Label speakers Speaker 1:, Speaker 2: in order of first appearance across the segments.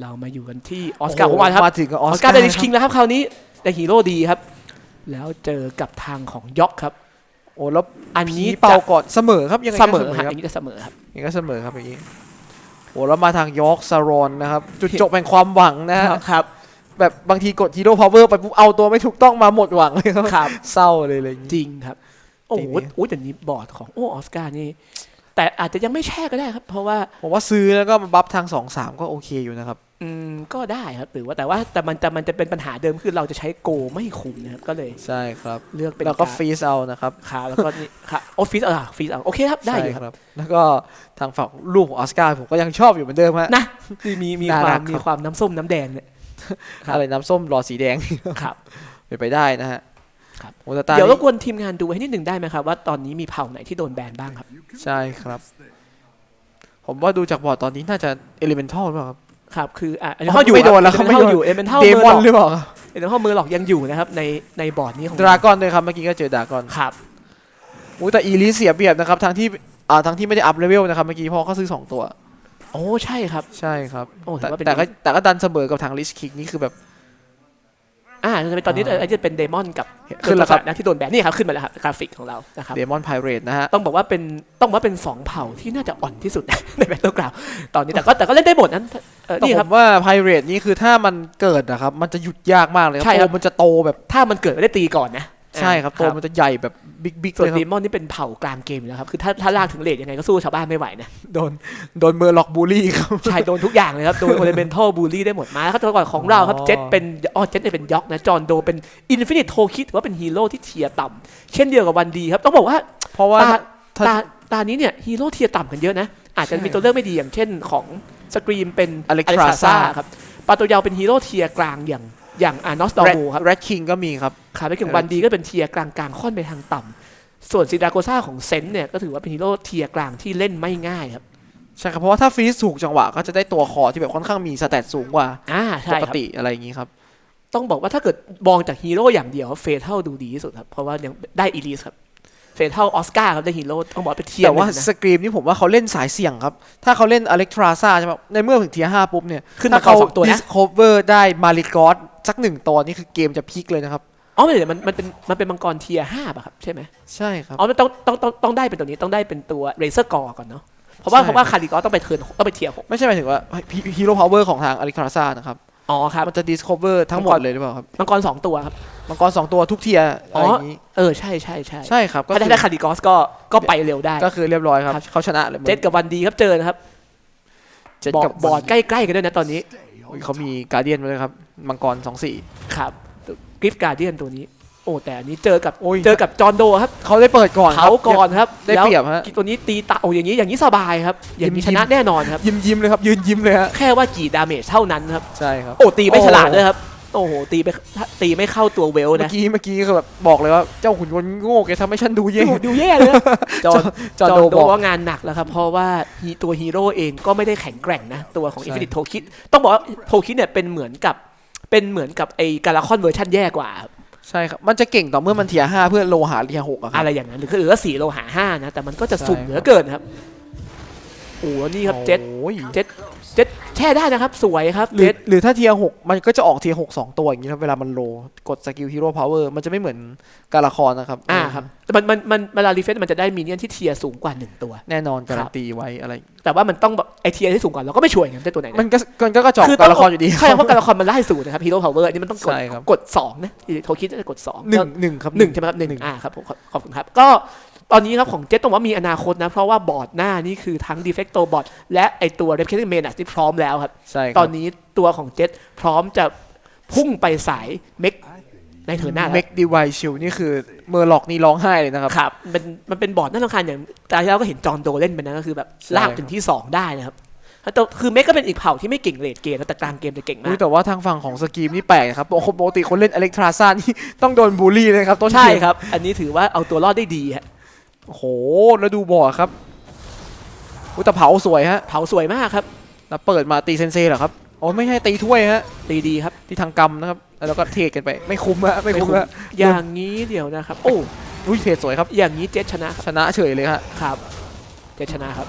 Speaker 1: เรามาอยู่กันที่ออสการ์ผมมาครับ
Speaker 2: มาถึงกับ
Speaker 1: อ
Speaker 2: อ
Speaker 1: อ
Speaker 2: อ
Speaker 1: ส
Speaker 2: ส
Speaker 1: กา
Speaker 2: การร์
Speaker 1: เดนิช
Speaker 2: ค
Speaker 1: คิ
Speaker 2: รับ
Speaker 1: งแล้วครับคราวนี้ได้ฮีโร่ดีครับ แล้วเจอกับทางของย็อกครับ
Speaker 2: โอ้แล้ว
Speaker 1: อันนี้
Speaker 2: ผีเป่าก่อนเสมอครับยังไง
Speaker 1: เส
Speaker 2: ก็
Speaker 1: มอ
Speaker 2: ค
Speaker 1: ฮะ
Speaker 2: รั
Speaker 1: อบย่างนี้จะเสมอครับ
Speaker 2: ยังไงก็เสมอครับอย่างนี้โอ้แล้วมาทางยอร์กซารอนนะครับจุดจบแห่งความหวังนะฮะ
Speaker 1: ครับ
Speaker 2: แบบบางทีกดฮีโร่พาวเวอร์ไปปุ๊บเอาตัวไม่ถูกต้องมาหมดหวังเลยครับ
Speaker 1: ครับ
Speaker 2: เศร้าเลยอะไรอย่างนี้
Speaker 1: จริงครับ โอ้โห
Speaker 2: ทีนี้
Speaker 1: โอ้ยแต่นี้บอร์ดของโอ้ออสการ์นี่ แต่อาจจะยังไม่แช่ก็ได้ครับ เพราะว่า
Speaker 2: ผมว่าซื้อแล้วก็มาบัฟทางสองสามก็โอเคอยู่นะครับ
Speaker 1: อืมก็ได้ครับหรือว่าแต่ว่าแต่มันแต่มันจะเป็นปัญหาเดิมคือเราจะใช้โกไม่คุ้มนะครับก็เลย
Speaker 2: ใช่ครับ
Speaker 1: เลือกเป็น
Speaker 2: แล้วก็า
Speaker 1: ร
Speaker 2: ฟรีซเอานะครับ
Speaker 1: ขาแล้วก็นี่ค่ะโอ้ฟีสอะฟีสอะโอเคครับได้อยู่
Speaker 2: ใช่
Speaker 1: ครับ
Speaker 2: แล้วก็ทางฝั่งลูกของออสการ์ผมก็ยังชอบอยู่เหมือนเดิมฮะ
Speaker 1: นะมีมีมี
Speaker 2: น่า
Speaker 1: ควา
Speaker 2: รั
Speaker 1: ม
Speaker 2: กครับ
Speaker 1: มีความน้ำส้มน้ำแดงเนี่ยครับ
Speaker 2: อะไรน้ำส้มหลอดสีแดง
Speaker 1: ครับ
Speaker 2: เป็นไปได้นะฮะ
Speaker 1: ครับ
Speaker 2: โอตาตา
Speaker 1: เดี๋ยวร
Speaker 2: นี่
Speaker 1: บกวนทีมงานดูให้นิดหนึ่งได้ไหมครับว่าตอนนี้มีเผ่าไหนที่โดนแบนบ้างครับ
Speaker 2: ใช่ครับ ผมว่าดูจากบอร์ดตอนนี้น่าจะเอลิเมนทัลหรือเปล่าครับ
Speaker 1: ครับ คืออะ
Speaker 2: อ๋อไม่โดนแล้วเขาไม่
Speaker 1: เอ
Speaker 2: โดน
Speaker 1: อยู่เอเมนเท่า
Speaker 2: เด
Speaker 1: เมอ
Speaker 2: มอน
Speaker 1: ร์
Speaker 2: หรือเปล่าครับ
Speaker 1: เอเมนเท่าเมอร์หลอกยังอยู่นะครับในในบอร์ดนี้ของ
Speaker 2: ดราก้อนด้วยครับเมื่อกี้ก็เจอดราก้อน
Speaker 1: ครับ
Speaker 2: อุ้ยแต่อีลิสเสียเปรียบนะครับทั้งที่อ่าทั้งที่ไม่ได้อัพเลเวลนะครับเมื่อกี้เพอเขาซื้อสองตัว
Speaker 1: โอ้ใช่ครับ
Speaker 2: ใช่ครับ
Speaker 1: โอ้ถื
Speaker 2: แต่
Speaker 1: อว่าเป็น
Speaker 2: แต่ก็แต่ก็ดันเสมอกับทางลิชคิกนี่คือแบบ
Speaker 1: อ่าจะเป็นตอนนี้
Speaker 2: อ่า
Speaker 1: จะเป็นเดมอนกับ
Speaker 2: ขึ้นแล้วครับ
Speaker 1: นะที่โดนแบนนี่ครับขึ้นมาแล้วครับกราฟิกของเรานะครับ
Speaker 2: เดมอนไพเรตนะฮะ
Speaker 1: ต้องบอกว่าเป็นต้องบอกว่าเป็นสองเผ่าที่น่าจะอ่อนที่สุดในแบทเทิลกราวตอนนี้แต่ก็แต่ก็เล่นได้หมดนั้นเออ
Speaker 2: แต่
Speaker 1: นี่
Speaker 2: ผ
Speaker 1: ครับ
Speaker 2: มว่าไพเรตนี่คือถ้ามันเกิดนะครับมันจะหยุดยากมากเลยครับ
Speaker 1: ใช่ครับ
Speaker 2: ตัวมันจะโตแบบ
Speaker 1: ถ้ามันเกิดไม่ได้ตีก่อนนะ
Speaker 2: ใช่ครับตัวมันจะใหญ่แบบบิ๊กบิ๊ก
Speaker 1: ส่ว
Speaker 2: เล
Speaker 1: น
Speaker 2: ยค
Speaker 1: เด
Speaker 2: รับ
Speaker 1: มอนนี่เป็นเผ่ากลางเกมอยู่แล้วครับ คือถ้าถ้าลากถึงเลทยังไงก็สู้ชาวบ้านไม่ไหวนะ
Speaker 2: โดนโดนเมอร์ล็อกบูลลี่ครับ
Speaker 1: ใช่ โดนทุกอย่างเลยครับ โดนโอเลเมนทัลบูลลี่ได้หมดมาแล้วก็ตัวก่อนของเราครับ
Speaker 2: อ๋อ
Speaker 1: เจ็ตเป็น อ๋อ เจ็ตเนี่ยเป็นย็อกนะ จอห์นโดเป็นอินฟินิตโทคิดถือว่าเป็นฮีโร่ที่เทียร์ต่ำเช่นเดียวกับวันดีครับ ต้องบอกว่า
Speaker 2: เพราะว่า
Speaker 1: ตา
Speaker 2: ถ้า
Speaker 1: ตาตานี้เนี่ยฮีโร่เทียร์ต่ำกันเยอะนะ อาจจะมีตัวเลือกไม่ดีอย่างเช่นของสกรีมเป็น
Speaker 2: Alexstrasza
Speaker 1: ครับปาโตยาวเป็นฮีโร่เทียร์กลางอย่าง อย่างอานอสดอ
Speaker 2: แรด
Speaker 1: โมครับ
Speaker 2: แรดคิงก็มีครับ
Speaker 1: ขาไปถึงวันดีก็เป็นเทียร์กลางๆ ค่อนไปทางต่ำส่วนซิดราโกซ่าของเซนต์เนี่ยก็ถือว่าเป็นฮีโร่เทียร์กลางที่เล่นไม่ง่ายครับ
Speaker 2: ใช่ครับเพราะว่าถ้าฟรีสถูกจังหวะก็จะได้ตัวคอที่แบบค่อนข้างมีสเตตสูงกว่า
Speaker 1: อ่า
Speaker 2: ป
Speaker 1: ใช่
Speaker 2: ก
Speaker 1: ครับ
Speaker 2: ติอะไรอย่างนี้ครับ
Speaker 1: ต้องบอกว่าถ้าเกิดมองจากฮีโร่อย่างเดียวเฟเท่าดูดีที่สุดครับเพราะว่ายังได้อีลิสครับ เฟเท่าออสการ์ครับได้ฮีโร่ต้องบอกเป็นเทียร์
Speaker 2: แต่ว่า
Speaker 1: หนึ่งนะ
Speaker 2: สกรีมนี่ผมว่าเขาเล่นสายเสี่ยงครับ ถ้าเขาเล่นอเล็กทราซาใช่ไหมในเมื่อถึงเทียห้าปุ๊บเนี่ย
Speaker 1: ขึ้น
Speaker 2: ถ้า
Speaker 1: มาก่อ
Speaker 2: เขา
Speaker 1: นสองตัว
Speaker 2: ดิ
Speaker 1: นะ
Speaker 2: สโคเวอร์ได้มาริกอสสักหนึ่งตัวนี่คือเกมจะพลิกเลยนะครับ
Speaker 1: อ๋อไม่เดี๋ยวมันมันเป็นมันเป็นมังกรเทียร์ห้าป่ะครับใช่ไหม
Speaker 2: ใช่ครับ
Speaker 1: อ๋อมันต้องต้องต้องต้องได้เป็นตัวนี้ต้องได้เป็นตัวเรเซอร์กอก่อนเนาะเพราะว่า
Speaker 2: ใช่
Speaker 1: เพราะว่าคาริกอต้องไปเทิร์นต้องไปเทียร์หก
Speaker 2: ไม่ใช่หมายถึงว่าฮีโร่พาวเวอร์ของทางอเล็กทราซานะครับ
Speaker 1: อ๋อครับ
Speaker 2: มันจะดิสโคเวอร์ทั้งหมดเลยหรือเปล่าครับ
Speaker 1: มังกรสองตัวครับ
Speaker 2: มังกรสองตัวทุกเทียร์อะไรอย่างนี้
Speaker 1: เออใช่ใช่ใช่
Speaker 2: ใช่ครับก็
Speaker 1: ถ้า
Speaker 2: คือ
Speaker 1: ได้คาริกอสก็ก็ไปเร็วได้
Speaker 2: ก็คือเรียบร้อยครับ
Speaker 1: ครับ
Speaker 2: เขาชนะเลย
Speaker 1: เจ็ดกับวันดีครับเจอนะครับ
Speaker 2: เจ็ด
Speaker 1: บอร์
Speaker 2: กั
Speaker 1: ด
Speaker 2: บบ
Speaker 1: อร์ดใกล้ๆกันด้วยนะตอนนี้
Speaker 2: อุ๊ยเขามีการเดียนมาเลยครับมังกรสองสี่
Speaker 1: ครับกริฟการเดียนตัวนี้โอ้แต่อันนี้เจอกับ
Speaker 2: โอ้ย
Speaker 1: เจอกับจอห์นโดครับ
Speaker 2: เขาได้เปิดก่อนครับ
Speaker 1: เขาก่อนครับ
Speaker 2: ได้
Speaker 1: แล้ว
Speaker 2: เปรียบฮะ
Speaker 1: ตัวนี้ตีตาโอ้อย่างนี้อย่างนี้สบายครับอย่างนี้
Speaker 2: ยิ้
Speaker 1: ช
Speaker 2: มๆ
Speaker 1: นะแน่นอนครับ
Speaker 2: ยิ้มยิ้มเลยครับยืนยิ้มเลยฮะ
Speaker 1: แค่ว่ากี่ดาเมจเท่านั้นครับ
Speaker 2: ใช่ครับ
Speaker 1: โอ้ตีไม่
Speaker 2: โอ้
Speaker 1: ฉลาดเลยครับ โอ้โหตีไปตีไม่เข้าตัวเวล
Speaker 2: เมื่
Speaker 1: นะ
Speaker 2: อกี้เมื่อกี้คือแบบบอกเลยว่าเจ้าขุนยนต์โง่แกทำให้ฉันดูแย่
Speaker 1: โอ้โหดูแย่เลยนะจอห์น
Speaker 2: จ
Speaker 1: จ
Speaker 2: อ
Speaker 1: อ
Speaker 2: ห์
Speaker 1: ห์
Speaker 2: น
Speaker 1: น
Speaker 2: โด
Speaker 1: โด
Speaker 2: บอก
Speaker 1: ว่างานหนักแล้วครับ เพราะว่าฮีตัวฮีโร่เองก็ไม่ได้แข็งแกร่งนะ ตัวของ
Speaker 2: ใช่
Speaker 1: อินฟินิตโทคิดต้องบอกว่าโทคิดเนี่ยเป็นเหมือนกับเป็นเหมือนกับไอ้กาลาคอนเวอร์ชันแย่กว่าครับ
Speaker 2: ใช่ครับ มันจะเก่งต่อเมื่อมันเทียร์ห้าเพื่อโลหะเทียร์หกอะครั
Speaker 1: อะไรอย่างนั้นหรือคือเหลือสี่โลหะห้านะ แต่มันก็จะสุ่มเหลือเกินครับโอ้โหนี่ครับเจ็ด
Speaker 2: โอ้ย
Speaker 1: เจ็ด เจ็ดแช่ได้นะครับ สวยครับ
Speaker 2: หรือ
Speaker 1: เจ็ด
Speaker 2: หรือถ้าเทียร์หกมันก็จะออกเทียร์หกสองตัวอย่างนี้ครับเวลามันโลกดสกิลฮีโร่พาวเวอร์มันจะไม่เหมือนการละครนะครับ
Speaker 1: อ่าครับแต่มันมันมันเวลารีเฟซมันจะได้มีเนียนที่เทียร์สูงกว่าหนึ่งตัว
Speaker 2: แน่นอนการันตีไว้อะไร
Speaker 1: แต่ว่ามันต้องแบบไอเทียร์ที่สูงกว่าเราก็ไม่ช่วยกันได้ตัวไหนนะ
Speaker 2: มันก็มันก็กระจอก
Speaker 1: คือ
Speaker 2: การละครอยู่ดี
Speaker 1: ใช่เพราะการละครมันไล่สูตรนะครับฮีโร่พาวเวอร์อันนี้มันต้องกด
Speaker 2: ใช่ครับ
Speaker 1: กดสองนะโทคิดจะกดสอง
Speaker 2: หนึ่งหนึ่งครับ
Speaker 1: หนึ่งใช่ไหมครับหนึ่งอ่าครับผมขอบขอบคุณครับ ก็ ตอนนี้ครับของเจ็ตต้องบอกว่ามีอนาคตนะ เพราะว่าบอร์ดหน้านี่คือทั้ง d e f e c t o bot และไอตัว r e p l i c a t i n g m a n ที่พร้อมแล้วครับ
Speaker 2: ใช่ครับ
Speaker 1: ตอนนี้ตัวของเจ็ตพร้อมจะพุ่งไปสายเมกในเทิร์นหน้าแล้ว
Speaker 2: เมกดีไวชิลนี่คือเมอร์ล็อกนี่ร้องไห้เลยนะครับ
Speaker 1: ครับมันมันเป็นบอร์ดน่ารำคาญอย่างตาที่แล้วก็เห็นจอห์นโดเล่นไปนะก็คือแบบ
Speaker 2: ใช่
Speaker 1: ลากถึงที่ 2 ได้นะครับแต่คือเมกก็เป็นอีกเผ่าที่ไม่เก่งเลดเกมนะแต่กลางเกมจะเก่งมา
Speaker 2: อุ๊ย
Speaker 1: ก
Speaker 2: แต่ว่าทางฝั่งของสกีมนี่แปลกนะครับปกปกติคนเล่นอเล็กทราซานี่ต้องโดนบูลลี่เลยครับต้น
Speaker 1: ใช่
Speaker 2: เกม
Speaker 1: ครับ อันนี้ถือว่าเอาตัวรอดได้ดีฮะ
Speaker 2: โอ้โหแล้วดูบอร์ดครับอุยแต่เผาสวยฮะ
Speaker 1: เผาสวยมากครับ
Speaker 2: แล้วเปิดมาตีเซนเซ่เหรอครับอ๋อไม่ใช่ตีถ้วยฮะ
Speaker 1: ตีดีครับ
Speaker 2: ที่ทางกรรมนะครับแล้วก็เทรดกันไปไม่คุ้มฮะไม่คุ้มฮะ
Speaker 1: อย่างนี้เดี๋ยวนะครับ โอ้
Speaker 2: อุ้ยเทรดสวยครับ
Speaker 1: อย่างนี้เจ็ตชนะครับ
Speaker 2: ชนะเฉยเลยฮะ
Speaker 1: ครับเจ็ตชนะครับ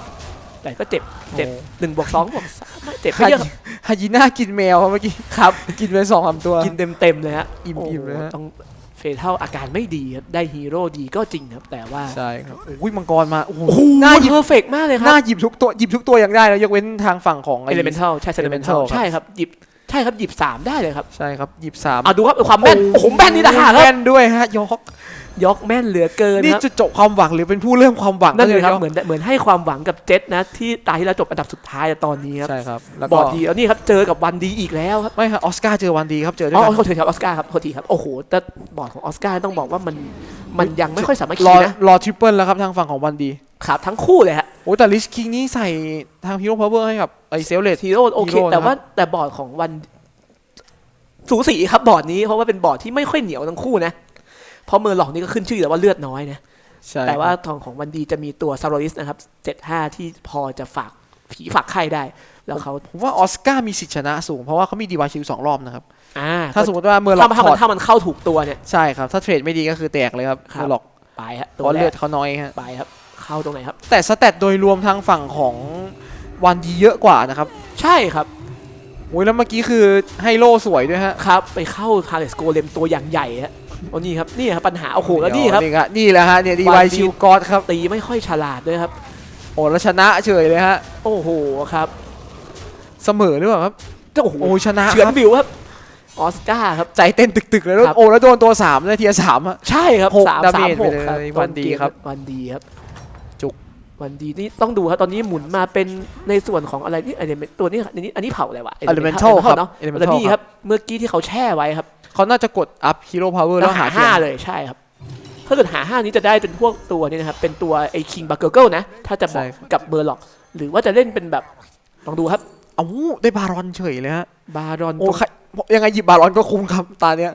Speaker 1: แต่ก็เจ็บเจ็บ
Speaker 2: โอ้
Speaker 1: หนึ่งบวกสองบวกสามไม่เจ็บไม่เยอะครับ
Speaker 2: ฮายีน่ากินแมวครับเมื่อกี้
Speaker 1: ครับ
Speaker 2: กินไปสองสามตัว
Speaker 1: กินเต็มๆเลยฮะ
Speaker 2: อิ่มๆ
Speaker 1: โโห
Speaker 2: เลยฮะ
Speaker 1: ต้อง เฟเท่าอาการไม่ดีครับได้ฮีโร่ดีก็จริงครับ แต่ว่า
Speaker 2: ใช่ครับอุ้ยมังกรมาโอ้โห
Speaker 1: โอ้โห
Speaker 2: น่าหยิบ
Speaker 1: เพอร์เฟกมากเลยค
Speaker 2: น่า
Speaker 1: รับ
Speaker 2: หยิบทุกตัวหยิบทุกตัวอย่างได้แล้วยกเว้นทางฝั่งของไอ้
Speaker 1: เอเลเมนทัลใช่เอเลเมนทัล
Speaker 2: Elemental ครับ
Speaker 1: ใช่ครับหยิบใช่ครับหยิบสามได้เลยครับ
Speaker 2: ใช่ครับหยิบสาม
Speaker 1: อะดูครับความแม่นโอ้โหแม่นนี่นะฮะครั
Speaker 2: แม่
Speaker 1: บ
Speaker 2: นด้วยฮะยก
Speaker 1: ยกแม่นเหลือเกิน
Speaker 2: นี่
Speaker 1: ครับ
Speaker 2: จะจบความหวังหรือเป็นผู้เริ่มความหวัง
Speaker 1: นั่นเลยครับ
Speaker 2: ก็
Speaker 1: เหมือนเหมือนให้ความหวังกับเจ็ตนะ ที่ตายที่เราจบอันดับสุดท้ายตอนนี้ครับ
Speaker 2: ใช่ครับแล้ว
Speaker 1: บ
Speaker 2: ก็
Speaker 1: อดดีแล้วนี่ครับเจอกับวันดีอีกแล้วครับ
Speaker 2: ไม่ครับออสการ์เจอวันดีครับเจอด้ว
Speaker 1: อ๋
Speaker 2: ย
Speaker 1: อ
Speaker 2: กัน
Speaker 1: ขอโทษครับออสการ์ครับโทษทีครับโอ้โหแต่บอร์ดของออสการ์ต้องบอกว่ามันมันยังไม่ค่อยสามัค
Speaker 2: ร
Speaker 1: คี
Speaker 2: อ
Speaker 1: นะ
Speaker 2: รอทริปเปิลแล้วครับทางฝั่งของวันดี
Speaker 1: ครับทั้งคู่เลยฮะ
Speaker 2: โอ้แต่ลิชคิงนี่ใส่ทางฮีโร่พาวเวอร์ให้กับไอเซลเลต
Speaker 1: ทีโร่โอเค
Speaker 2: Hero
Speaker 1: แต่
Speaker 2: นะครับ
Speaker 1: ว่าแต่บอร์ดของวันสูสีครับบอร์ดนี้เพราะว่าเป็นบอร์ดที่ไม่ค่อยเหนียวทั้งคู่นะ เพราะเมอร์หลอกนี่ก็ขึ้นชื่อแต่ว่าเลือดน้อยนะ
Speaker 2: ใช่
Speaker 1: แต่ว่าทองของวันดีจะมีตัวซาโรลิสนะครับ75ที่พอจะฝากผีฝากไข่ได้ แล้วเขา
Speaker 2: ผมว่าออสการ์มีสิทธิชนะสูง เพราะว่าเขามีดีวาชิลสองรอบนะครับ
Speaker 1: อ่า
Speaker 2: ถ้าสมมติว่าเมอร์ล็อ
Speaker 1: ถ้ากมัน
Speaker 2: ถ
Speaker 1: ถ้า
Speaker 2: อ
Speaker 1: มัน
Speaker 2: ด
Speaker 1: ถ้ามันเข้าถูกตัวเนี่ย
Speaker 2: ใช่ครับถ้าเทรดไม่ดีก็คือแตกเลยครับ
Speaker 1: ครับ
Speaker 2: เมอร์ล็อก
Speaker 1: ไปฮะ
Speaker 2: เพ
Speaker 1: ตัว
Speaker 2: ราะ
Speaker 1: แร
Speaker 2: เลือด
Speaker 1: ก
Speaker 2: เขาน้อยฮะ
Speaker 1: ไปครับ เข้าตรงไหนครับ
Speaker 2: แต่สแตทโดยรวมทางฝั่งของวันดีเยอะกว่านะครับ
Speaker 1: ใช่ครับ
Speaker 2: โอ้ยแล้วเมื่อกี้คือไฮโลสวยด้วยฮะ
Speaker 1: ครับ ไปเข้าทาร์เรสโกเลมตัวอย่างใหญ่ฮะโอ้นี่ครับนี่ครับปัญหาโอ้โหแล้วนี่ครับ
Speaker 2: นี่ครับนี่แหละฮะเนี่ยดี
Speaker 1: วั
Speaker 2: วาน
Speaker 1: ดี
Speaker 2: ชิลกอดครับ
Speaker 1: ตีไม่ค่อยฉลาดด้วยครับ
Speaker 2: โอ้แล้วชนะเฉยเลยฮะ
Speaker 1: โอ้โหครับ
Speaker 2: เสมอหรือเปล่าครับ
Speaker 1: โอ้โห
Speaker 2: โอ้ชนะ
Speaker 1: เฉือน
Speaker 2: ครับ
Speaker 1: วิวครับออสการ์ครับ
Speaker 2: ใจเต้นตึกๆเลยแล้ว
Speaker 1: ครับ
Speaker 2: โอ้แล้วโดนตัวสามในเทียสามฮะ
Speaker 1: ใช่ครับ
Speaker 2: หก
Speaker 1: สาม
Speaker 2: ดา
Speaker 1: สา
Speaker 2: เม
Speaker 1: ม
Speaker 2: จ
Speaker 1: ห
Speaker 2: ไป
Speaker 1: ก
Speaker 2: เลย
Speaker 1: ครับ
Speaker 2: วันดีครับ
Speaker 1: วันดีครับ
Speaker 2: จุก
Speaker 1: วันดีนี่ต้องดูครับตอนนี้หมุนมาเป็นในส่วนของอะไรนี่อันนี้ตัวนี้อันนี้อันนี้เผาอะไรวะ
Speaker 2: Elemental ครับ
Speaker 1: เนาะ
Speaker 2: Elemental
Speaker 1: แล้วนี่ครับเมื่อกี้ที่เขาแช่ไว้ครับ
Speaker 2: เขาน่าจะกดอัพฮีโร่พาวเวอร์
Speaker 1: แล้
Speaker 2: แล้วว
Speaker 1: หา
Speaker 2: หา
Speaker 1: ห้า
Speaker 2: เทียม
Speaker 1: เลยใช่ครับถ้าเกิดหาห้านี้จะได้เป็นพวกตัวนี้นะครับเป็นตัวไอ้คิงบักเกิลนะ ถ้าจะบอกกับเบอร์ล็อก หรือว่าจะเล่นเป็นแบบลองดูครับ
Speaker 2: เอ้าได้บารอนเฉยเลยฮะ
Speaker 1: บารอน
Speaker 2: โอ้ใครยังไงหยิบบารอนก็คุ้มครับตาเนี้ย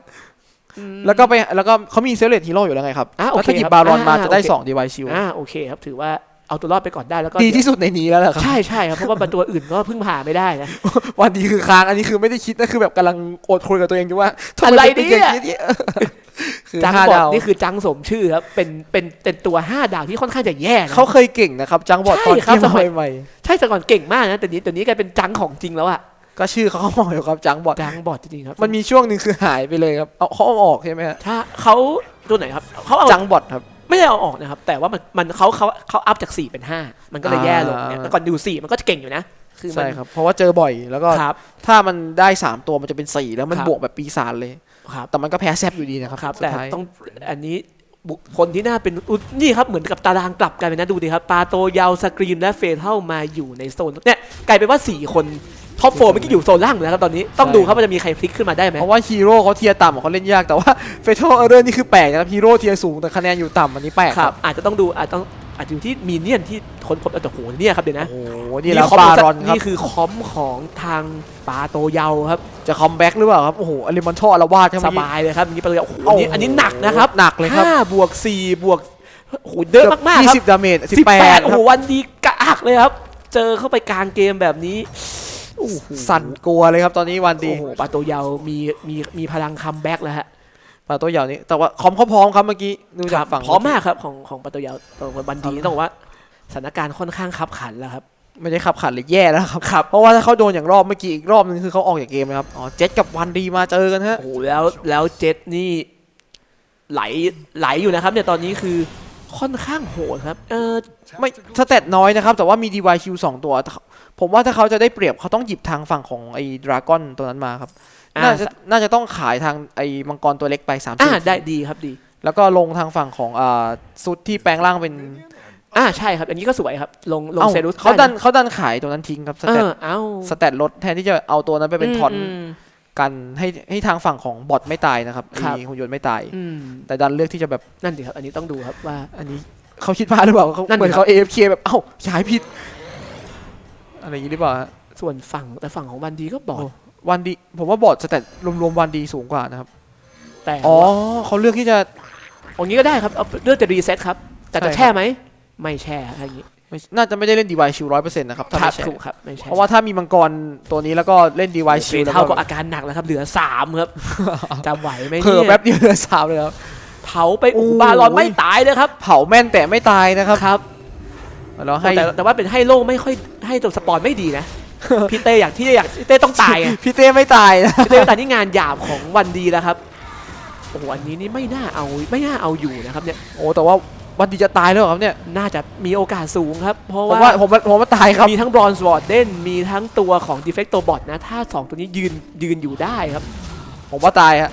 Speaker 2: แล้วก็ไปแล้วก็เขามีเซเลตฮีโร่อยู่แล้วไงครับ
Speaker 1: อะโอ
Speaker 2: แล้ว
Speaker 1: เค
Speaker 2: ถ้าหยิ
Speaker 1: ค
Speaker 2: บบารอนมา
Speaker 1: อ่
Speaker 2: จะได้
Speaker 1: โเค
Speaker 2: สองดีไวชิล
Speaker 1: อ่าโอเคครับถือว่า เอาตัวรอดไปก่อนได้แล้วก็
Speaker 2: ดีที่สุดในนี้แล้วแหละครับ
Speaker 1: ใช่ใช่ครับเพราะว่าบรรตัวอื่นก็พึ่งผ่าไม่ได้นะ
Speaker 2: วันดีคือค้างอันนี้คือไม่ได้คิดนะคือแบบกำลังอดคุยกับตัวเองอยู่ว่าทำ
Speaker 1: อะไร
Speaker 2: มัป็
Speaker 1: เนี่ยา
Speaker 2: งนี้คือ
Speaker 1: จัง
Speaker 2: ห้า
Speaker 1: บอด
Speaker 2: ดาว
Speaker 1: นี่คือจังสมชื่อครับเป็นเป็นเป็นตัวห้าดาวที่ค่อนข้างจะแย่นะ
Speaker 2: เขาเคยเก่งนะครับ จังบอด
Speaker 1: ใช่
Speaker 2: ตอน
Speaker 1: ครับ
Speaker 2: ที่
Speaker 1: สมัย
Speaker 2: ใหม่
Speaker 1: ใช่แต่ก่อนเก่งมากนะแต่นี้แต่นี้กลายเป็นจังของจริงแล้วอะ
Speaker 2: ๆก็ชื่อเขาเขาบอกอยู่ครับจังบอด
Speaker 1: จังบอดจริงๆครับ
Speaker 2: มันมีช่วงหนึ่งคือหายไปเลยครับเอาเขาเอาออกใช่ไหมฮะ
Speaker 1: ถ้าเขาตัวไหนครับเขาเอา
Speaker 2: จังบอดครับ
Speaker 1: ไม่ได้เอาออกนะครับ แต่ว่ามันมันเขาเขาเขาอัพจาก 4 เป็น 5 มันก็เลยแย่ลงเนี่ย
Speaker 2: อ่า
Speaker 1: แต่ก่อนดู 4 มันก็จะเก่งอยู่นะ คือมั
Speaker 2: ใช่ครับ เพราะว่าเจอบ่อยแล้วก็
Speaker 1: ครับ
Speaker 2: ถ้ามันได้สามตัวมันจะเป็นสี่แล้วมัน
Speaker 1: ครับ
Speaker 2: บวกแบบปีศาจเลย
Speaker 1: ครับ
Speaker 2: แต่มันก็แพ้แซบอยู่ดีนะครับ
Speaker 1: ครับ
Speaker 2: สุด
Speaker 1: แต่
Speaker 2: ท้าย
Speaker 1: ต้องอันนี้บุคคลที่น่าเป็นอุ๊ยนี่ครับเหมือนกับตารางกลับกันเลยนะดูดิครับปาโตยาวสกรีมและเฟเท่ามาอยู่ในโซนเนี่ยกลายเป็นว่า 4 คน ท็อปโฟร์เมื่อกี้อยู่โซนล่างอยู่แล้วครับตอนนี้ต้องดูครับว่าจะมีใครพลิกขึ้นมาได้ไหม
Speaker 2: เพราะว่าฮีโร่เขาเทียร์ต่ำเขาเล่นยากแต่ว่าเฟเทอร์เออร์นี่คือแปลกนะครับฮีโร่เทียร์สูงแต่คะแนนอยู่ต่ำอันนี้แปลก
Speaker 1: ครับอาจจะต้องดูอาจจะต้องอาจจะอยู่ที่มีเนียนที่คนพบแต่โหเนี่ยครับเดี๋ยวนะ
Speaker 2: โอ้โหนี่แล้ว
Speaker 1: คอม
Speaker 2: บา
Speaker 1: ของ
Speaker 2: รอนครับ
Speaker 1: นี่คือคอมของทางปาโตเยาวครับ
Speaker 2: จะคัมแบ็กหรือเปล่าครับโอ้โหอลิมอนทออลวาดครับ
Speaker 1: ส
Speaker 2: เมื่อกี้
Speaker 1: บายเลยครับอย่างนี้ไปเลยโอ้โห
Speaker 2: โอ้โห
Speaker 1: อันนี้อันนี้หนักนะครับ
Speaker 2: หนักเลยครับ
Speaker 1: ห้าบวกสี่บวกโอ้โหเยอะมากๆ
Speaker 2: ยี่
Speaker 1: ครับ
Speaker 2: สิบดาเมจสิบ
Speaker 1: สิบ
Speaker 2: แป
Speaker 1: แป
Speaker 2: ด
Speaker 1: ดโอ้โหวันดีกระอักเลยครับเจอเข้าไปกลางเกมแบบนี้โอ้โห
Speaker 2: สั่นกลัวเลยครับตอนนี้วันดี
Speaker 1: โอ้โหปาโตเยาวมีมีมีพลังคัมแบ็กแล้วฮะ
Speaker 2: ปาตัวใหญ่นี้แต่ว่าคอมเขาพร้อมครับเมื่อกี้ดูจากฝั่ง
Speaker 1: พร้อมมากครับของของปาโตเยาวตรงวันดีต้องบอกว่าสถานการณ์ค่อนข้างคับขันแล้วครับ
Speaker 2: ไม่ได้ขับขันเลยแย่แล้วครับเพราะว่าถ้าเขาโดนอย่างรอบเมื่อกี้อีกรอบนึงคือเขาออกจากเกมนะครับอ๋อเจ็ดกับวันดีมาเจอกันฮะ
Speaker 1: โอ้โหแล้วแล้วเจ็ตนี่ไหลไหลอยู่นะครับเนี่ยตอนนี้คือค่อนข้างโหดครับ เออ
Speaker 2: ไม่สเตตน้อยนะครับ แต่ว่ามี DYQ สองตัว ผมว่าถ้าเขาจะได้เปรียบเขาต้องหยิบทางฝั่งของไอ้ดราก้อนตัวนั้นมาครับ
Speaker 1: อ่า
Speaker 2: น่าจะน่าจะต้องขายทางไอ้มังกรตัวเล็กไป3าม
Speaker 1: อ่า
Speaker 2: สิบ
Speaker 1: ได้ดีครับดี
Speaker 2: แล้วก็ลงทางฝั่งของอ่าซุดที่แปลงร่างเป็น
Speaker 1: อ่าใช่ครับ อันนี้ก็สวยครับ ลงลง
Speaker 2: เอ้า
Speaker 1: เซรุส
Speaker 2: เขาดัน
Speaker 1: ไะ
Speaker 2: เขาดันขายตัวนั้นทิ้งครับส
Speaker 1: เอ
Speaker 2: เตต
Speaker 1: อเอ้า
Speaker 2: สเตตลดแทนที่จะเอาตัวนั้นไปเป็นทอน
Speaker 1: ม
Speaker 2: กันให้ให้ทางฝั่งของบอทไม่ตายนะครับ
Speaker 1: ครับ
Speaker 2: ไอ้หุ่นยนต์ไม่ตาย
Speaker 1: อืม
Speaker 2: แต่ดันเลือกที่จะแบบ
Speaker 1: นั่นดิครับ อันนี้ต้องดูครับว่า
Speaker 2: อันนี้เขาคิดพลาดหรือเปล่าเขา
Speaker 1: นั่นดิ
Speaker 2: เหมือนเขา AFK แบบเอ้าย้ายผิด อะไรอย่างนี้หรือเปล่าฮะ
Speaker 1: ส่วนฝั่งแต่ฝั่งของวันดีก็บอก
Speaker 2: โอ้วันดีผมว่าบอร์ดสแตทรวมๆวันดีสูงกว่านะครับ
Speaker 1: แต่
Speaker 2: อ๋อเขาเลือกที่จะ
Speaker 1: อย่างนี้ก็ได้ครับเอาเลือกแต่รีเซ็ตครับ แต่จะ
Speaker 2: ใช่ครับ
Speaker 1: แช่ไหมไม่แช่อะไรอย่างนี้
Speaker 2: ไม่น่าจะไม่ได้เล่นดีวายชิวร้อยเปอร์เซ็นต์นะครับถ้า
Speaker 1: ครั
Speaker 2: ไม่
Speaker 1: บ
Speaker 2: ใช่
Speaker 1: ถูกครับไม่แช่
Speaker 2: เพราะว่าถ้ามีมังกรตัวนี้แล้วก็เล่นดีวาย
Speaker 1: เฟ
Speaker 2: ชิวแล้ว
Speaker 1: เท่าก็
Speaker 2: ก็
Speaker 1: อาการหนักแล้วครับเหลือสามครับจำไหวไหม
Speaker 2: เผลอ
Speaker 1: เนี่ย
Speaker 2: แป๊บเดียวเหลือสามเลยครับ
Speaker 1: เผาไปโอ้โห
Speaker 2: โอ้
Speaker 1: บาลอนไม่ตายเลยครับ
Speaker 2: เผาแม่นแต่ไม่ตายนะครับ
Speaker 1: ครับ
Speaker 2: แล้วให้
Speaker 1: แต่แต่ว่าเป็นให้โล่ไม่ค่อยให้ตัวสปอนไม่ดีนะ พี่เต้อยากที่อยากพี่เต้ต้องตายอะ
Speaker 2: พี่เต้ไม่ตายนะ
Speaker 1: พี่เต้ต้องตายที่งานหยาบของวันดีแล้วครับโอ้โหอันนี้นี่ไม่น่าเอาไม่น่าเอาอยู่นะครับเนี่ย
Speaker 2: โอ้แต่ว่าวันดีจะตายแล้วเหรอครับเนี่ย
Speaker 1: น่าจะมีโอกาสสูงครับ เพราะ
Speaker 2: ผม
Speaker 1: ว่า
Speaker 2: ว่าผมว่าผมว่าตายครับ
Speaker 1: มีทั้งบรอนซ์วอร์เดนมีทั้งตัวของดีเฟกโตบอทนะถ้า 2 ตัวนี้ยืนยืนอยู่ได้ครับ
Speaker 2: ผมว่าตายฮะ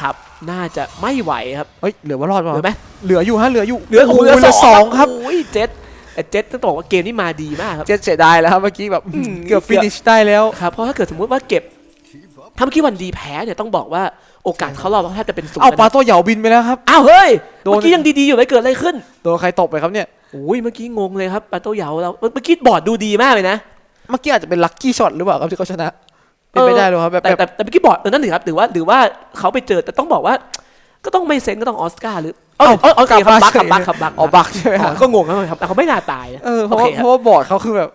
Speaker 1: ครับ น่าจะไม่ไหวครับ
Speaker 2: เฮ้ยเหลือว่ารอด
Speaker 1: เห
Speaker 2: ป่ะ
Speaker 1: ลือไหม
Speaker 2: เหลืออยู่ฮะเหลืออยู่
Speaker 1: เหลือโอ้โหเหลือ
Speaker 2: เหลือสองครับ
Speaker 1: โอ้ยเจ็ดแต่ เจ็ดต้องบอกว่าเกมนี้มาดีมากครับ
Speaker 2: เจ็ดเสียดายแล้วครับเมื่อกี้แบบ
Speaker 1: อืม
Speaker 2: เกือบฟินิชได้แล้ว
Speaker 1: ครับเพราะถ้าเกิดสมมุติว่าเก็บถ้าเมื่อกี้วันดีแพ้เนี่ยต้องบอกว่าโอกาสเขารอบแทบจะเป็นศูนย์
Speaker 2: เอาปลา
Speaker 1: นะ
Speaker 2: ตัวเหยาบินไปแล้วครับ
Speaker 1: อ้าวเฮ้ย
Speaker 2: โดน
Speaker 1: เมื่อกี้ยังดีๆอยู่เลยเกิดอะไรขึ้น
Speaker 2: โดนใครตบไปครับเนี่ย
Speaker 1: โอ้ยเมื่อกี้งงเลยครับปาโต้เหยาเราเมื่อกี้บอร์ดดูดีมากเลยนะ
Speaker 2: เมื่อกี้อาจจะเป็นลัคกี้ช็อตหรือเปล่าครับที่เขาชนะเป็นไม่ได้เลยครับแบบ
Speaker 1: แต่
Speaker 2: แบบ
Speaker 1: แต่แต่เมื่อกี้บอร์ดเออนั่นถือครับถือว่าหรือว่าเขาไปเจอแต่ต้องบอกว่า ก็ต้องไม่เซ็นก็ต้องออสการ์หรือ เออเออโอเคครับบักครับบักครับบัก
Speaker 2: อ๋อบักใช่ไหม
Speaker 1: อ๋
Speaker 2: ค
Speaker 1: อ
Speaker 2: รับ
Speaker 1: ก็งงครับแต่เขาไม่น่าตายนะ
Speaker 2: เออเพ
Speaker 1: โอ
Speaker 2: ราะ
Speaker 1: เค
Speaker 2: ว่า
Speaker 1: ค
Speaker 2: เพ
Speaker 1: รับ
Speaker 2: ราะว่าบอร์ดเขาคือแบบ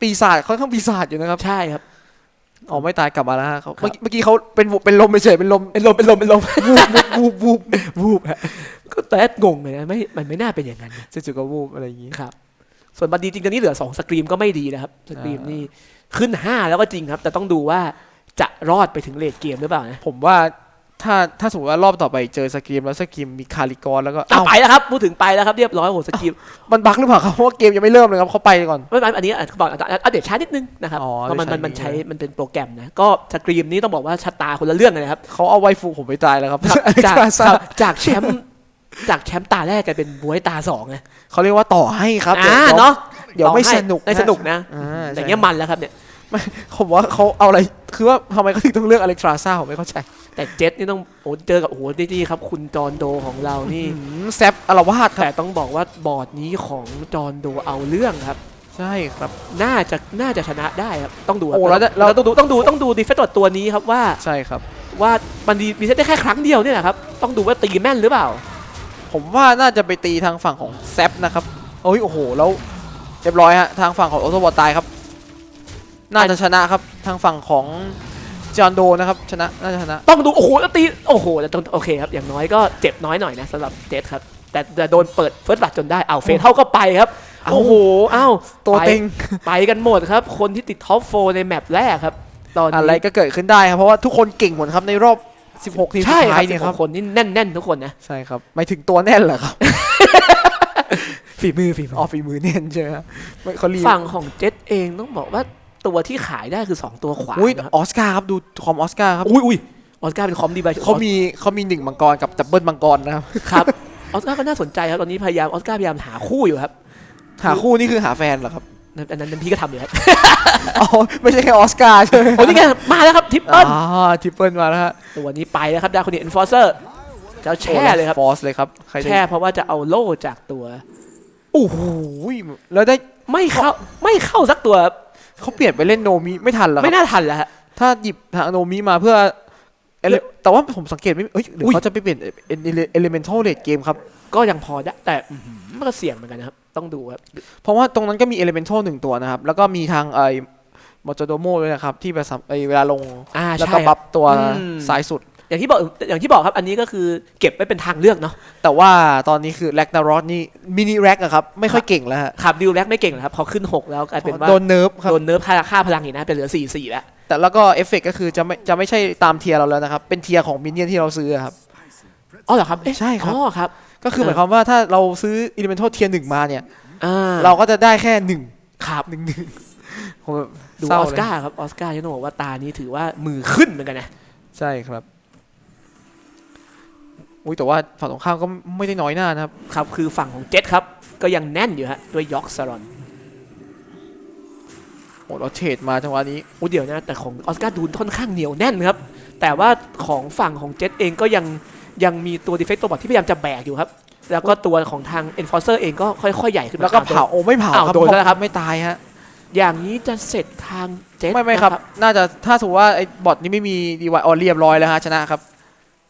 Speaker 2: ปีศาจค่อนข้างปีศาจอยู่นะครับ
Speaker 1: ใช่ครับ
Speaker 2: อ๋อไม่ตายกลับมาแล้วฮะเขา
Speaker 1: ครับ
Speaker 2: เมื่อกี้เมื่อกี้เขาเป็นเป็นลมเฉยๆเป็นลม
Speaker 1: เป็นลมเป็นลมเป็นลม
Speaker 2: วูบวูบวูบ
Speaker 1: วูบฮะก็แต่งงเลยนะไม่มันไม่น่าเป็นอย่างนั้นนะ
Speaker 2: จู่ๆก็วูบอะไรอย่างงี้
Speaker 1: ครับ ส่วนบัดดีจริงตอนนี้เหลือ2สกรีมก็ไม่ดีนะครับสกรีม
Speaker 2: อ่านี่
Speaker 1: นี่ขึ้น5แล้วก็จริงครับ แต่ต้องดูว่าจะรอดไปถึงเลดเกมหรือเปล่านะ
Speaker 2: ผมว่า ถ้าถ้าสมมติว่ารอบต่อไปเจอสกรีมแล้วสกรีมมีคาริกรแล้วก็
Speaker 1: เอา
Speaker 2: เอ้า
Speaker 1: ไปแล้วครับพูดถึงไปแล้วครับเรียบร้อยโอ้โหสกรีม
Speaker 2: มันบั๊กหรือเปล่าครับเพราะว่าเกมยังไม่เริ่มเลยครับเขาไปก่อน
Speaker 1: ไม่ไม่อันนี้อาจจะบอกอาจจะอัปเดตช้านิดนึงนะครับ
Speaker 2: อ๋อ
Speaker 1: เพราะมันมัน
Speaker 2: อัปเดต
Speaker 1: มัน
Speaker 2: ช้า
Speaker 1: ใช้
Speaker 2: นิดนึง
Speaker 1: มันเป็นโปรแกรมนะก็สกรีมนี้ต้องบอกว่าชะตาคนละเรื่องเลยนะครับ
Speaker 2: เขาเอาไวฟูผมไปตายแล้วครับ
Speaker 1: จาก
Speaker 2: คลาซ่า
Speaker 1: จากจากแชมป์จากแชมป์ตาแรกกลายเป็นบวยตาสองไง
Speaker 2: เขาเรียกว่าต่อให้ครับ
Speaker 1: อ่า
Speaker 2: ดี๋ยว
Speaker 1: เนาะ
Speaker 2: เดี๋ยวไม่
Speaker 1: ต่อให้
Speaker 2: สนุก
Speaker 1: ไม่สนุกนะ
Speaker 2: อ่า
Speaker 1: แต่
Speaker 2: ใช่
Speaker 1: เงี้ยมันแล้วครับเนี่ย
Speaker 2: ผมว่าเขาเอาอะไรคือว่าทำไมเขาถึงต้องเลือกอเล็กทราซ่าผมไม่เข้าใจ
Speaker 1: แต่เจ็ตนี่ต้องโอ้เจอกับโอ้โหนี่นี่ครับ คุณจอร์นโดของเรานี่
Speaker 2: อืมแซปอารวาสครับ
Speaker 1: แต่ต้องบอกว่าบอร์ดนี้ของจอร์นโดเอาเรื่องครับ
Speaker 2: ใช่ครับ
Speaker 1: น่าจะน่าจะชนะได้ครับต้องดูครับ
Speaker 2: โอ้แล้ว
Speaker 1: เรา
Speaker 2: แล้ว
Speaker 1: ต้องดูต้องดูต้องดูดีเฟตต์ตัวนี้ครับว่า
Speaker 2: ใช่ครับ
Speaker 1: ว่ามันดีมีเซตได้แค่ครั้งเดียวเนี่ยแหละครับต้องดูว่าตีแม่นหรือเปล่า
Speaker 2: ผมว่าน่าจะไปตีทางฝั่งของแซปนะครับโอ้ยโอ้โหแล้วเรียบร้อยฮะทางฝั่งของโอโตบอตตายครับ น่าจะชนะครับทางฝั่งของ จอห์นโดนะครับชนะน่าจะชนะ
Speaker 1: ต้องดูโอ้โหแล้วตีโอ้โหแต่ต้องโอเคครับอย่างน้อยก็เจ็บน้อยหน่อยนะสำหรับเจ็ตครับแต่แต่โดนเปิดเฟิร์สบัตจนได้เอาเฟทเท่าก็ไปครับ
Speaker 2: เอ้า
Speaker 1: โอ้โหเอ้า
Speaker 2: ตัว
Speaker 1: ไป
Speaker 2: เต็ง
Speaker 1: ไปกันหมดครับ คนที่ติดท็อปโฟในแมปแรกครับ ตอน
Speaker 2: อะไร
Speaker 1: นี้
Speaker 2: ก็เกิดขึ้นได้ครับ เพราะว่าทุกคนเก่งหมดครับในรอบ 16 ทีมสุ
Speaker 1: ใช่
Speaker 2: ด
Speaker 1: ค
Speaker 2: ท้า
Speaker 1: รั
Speaker 2: ย
Speaker 1: บ
Speaker 2: เนี่ยครับ
Speaker 1: คนนี่แน่นๆทุกคนนะ
Speaker 2: ใช่ครับหมายถึงตัวแน่นเหรอครับ
Speaker 1: ฝีมือฝีมื
Speaker 2: ออฝีมือแน่นใช่ไหมครับไม่เขารี
Speaker 1: ฝั่งของเจ็ตเองต้องบอกว่า ตัวที่ขายได้คือ 2 ตัวขวา
Speaker 2: อุ้ย
Speaker 1: นะครับ
Speaker 2: ออสการ์ครับดูคอมออสการ์ครับ
Speaker 1: อุ้ยอุ้ยออสการ์เป็นคอมดีไป
Speaker 2: เขามีเขามีหนึ่งมังกรกับดับเบิลมังกรนะครับ
Speaker 1: ครับออสการ์ก็น่าสนใจครับตอนนี้พยายามออสการ์พยายามหาคู่อยู่ครับ
Speaker 2: หาคู่นี่คือหาแฟนเหรอครับ
Speaker 1: นั่นอันนั้นนั่นพี่ก็ทำอยู่ครับ
Speaker 2: อ๋อไม่ใช่แค่ออสการ์ใช่ไหม
Speaker 1: โอ้นี่ไงมาแล้วครับทิปเปิล
Speaker 2: อ่าทิปเปิลมาแล้วฮะ
Speaker 1: ตัวนี้ไปแล้วครับดาคอนีเอ็นฟอร์เซอร์จะเอาแช่เลยครับ
Speaker 2: ฟอสเลยครับใครได้
Speaker 1: แช่เพราะว่าจะเอาโล่จากตัว
Speaker 2: โอ้โหแล้วได้
Speaker 1: ไม่เข้าไม่เข้าสักตัวครับ
Speaker 2: เขาเปลี่ยนไปเล่นโนมิไม่ทันเหรอค
Speaker 1: ไม่
Speaker 2: รับ
Speaker 1: น่าทันแล้วฮะ
Speaker 2: ถ้าหยิบทางโนมิมาเพื่อเอเลแต่ว่าผมสังเกตไม่เอ้ยหรืออย เขาจะไปเปลี่ยนเอลิเมนทัลเลดเกมครับ
Speaker 1: ก็ยังพอได้แต่อื้อหือมันก็เสี่ยงเหมือนกันนะครับ ต้องดูครับ
Speaker 2: เพราะว่าตรงนั้นก็มีเอลิเมนทัลหนึ่งตัวนะครับ แล้วก็มีทางไอ้มอจโดโมด้วยนะครับ ที่ไปสัมไอ้เวลาลง
Speaker 1: อ่า
Speaker 2: แล้ว
Speaker 1: ใช่
Speaker 2: ก็
Speaker 1: ค
Speaker 2: บั
Speaker 1: รับ
Speaker 2: ฟตัว
Speaker 1: อืม
Speaker 2: ซ้ายสุด
Speaker 1: อย่างที่บอกอย่างที่บอกครับ อันนี้ก็คือเก็บไว้เป็นทางเลือกเนาะ
Speaker 2: แต่ว่าตอนนี้คือแร็กนารอสนี่มินิแร็กอะครับไม่ค่อยเก่งแล้วฮะ
Speaker 1: ขับดิวแร็กไม่เก่งหรอกครับพอขึ้น 6 แล้วกลายเป็นว่า
Speaker 2: โดนเนิร์ฟครับ
Speaker 1: โดนเนิร์ฟค่าค่าพลังอีกนะเป็นเหลือ4 4แล้ว
Speaker 2: แต่แล้วก็เอฟเฟกก็คือจะไม่จะไม่ใช่ตามเทียร์เราแล้วนะครับเป็นเทียร์ของมินเนี่ยนที่เราซื้ออะครับ
Speaker 1: อ๋อเหรอครับเอ๊ะ
Speaker 2: ใช่ครับ
Speaker 1: อ๋อครับ
Speaker 2: ก็คือ
Speaker 1: เออ
Speaker 2: หมายความว่าถ้าเราซื้ออิเลเมนทัลเทียร์หนึ่งมาเนี่ย
Speaker 1: อ่า
Speaker 2: เราก็จะได้แค่หนึ่ง
Speaker 1: ครับ
Speaker 2: หนึ่งหนึ่งผมแบบ
Speaker 1: ดู
Speaker 2: เศร้า
Speaker 1: ออส
Speaker 2: เลย
Speaker 1: การ์ครับออสการ์ที่ต้องบอกว่าตานี้ถือว่ามือขึ้นเหมือนกันนะ
Speaker 2: ใช่ครับ อุ้ยแต่ว่าฝั่งตรงข้ามก็ไม่ได้น้อยหน้านะครับ
Speaker 1: ครับคือฝั่งของเจ็ตครับ ก็ยังแน่นอยู่ฮะด้วยยอกซารอน
Speaker 2: โอ้เราเทรดมาจังหวะนี้
Speaker 1: โอ้เดี๋ยวนะ แต่ของออสการ์ดูค่อนข้างเหนียวแน่นครับ แต่ว่าของฝั่งของเจ็ตเองก็ยังยังมีตัวดีเฟกต์ตัวบอทที่พยายามจะแบกอยู่ครับ แล้วก็ตัวของทาง Enforcer เองก็ค่อยๆ ใหญ่ขึ้นมา
Speaker 2: แล้วก็
Speaker 1: อ่
Speaker 2: เผาโอ้ไม่เผา
Speaker 1: อ้าว
Speaker 2: ครับ
Speaker 1: โดนแล้วครับ
Speaker 2: ไม่ตายฮะ
Speaker 1: อย่างนี้จะเสร็จทางเจ็ต
Speaker 2: ไม่ไม่ครับ
Speaker 1: นะ
Speaker 2: น่าจะถ้าสมมติว่าไอ้บอทนี้ไม่มีดีวายออเรียบร้อยแล้วฮะชนะครับ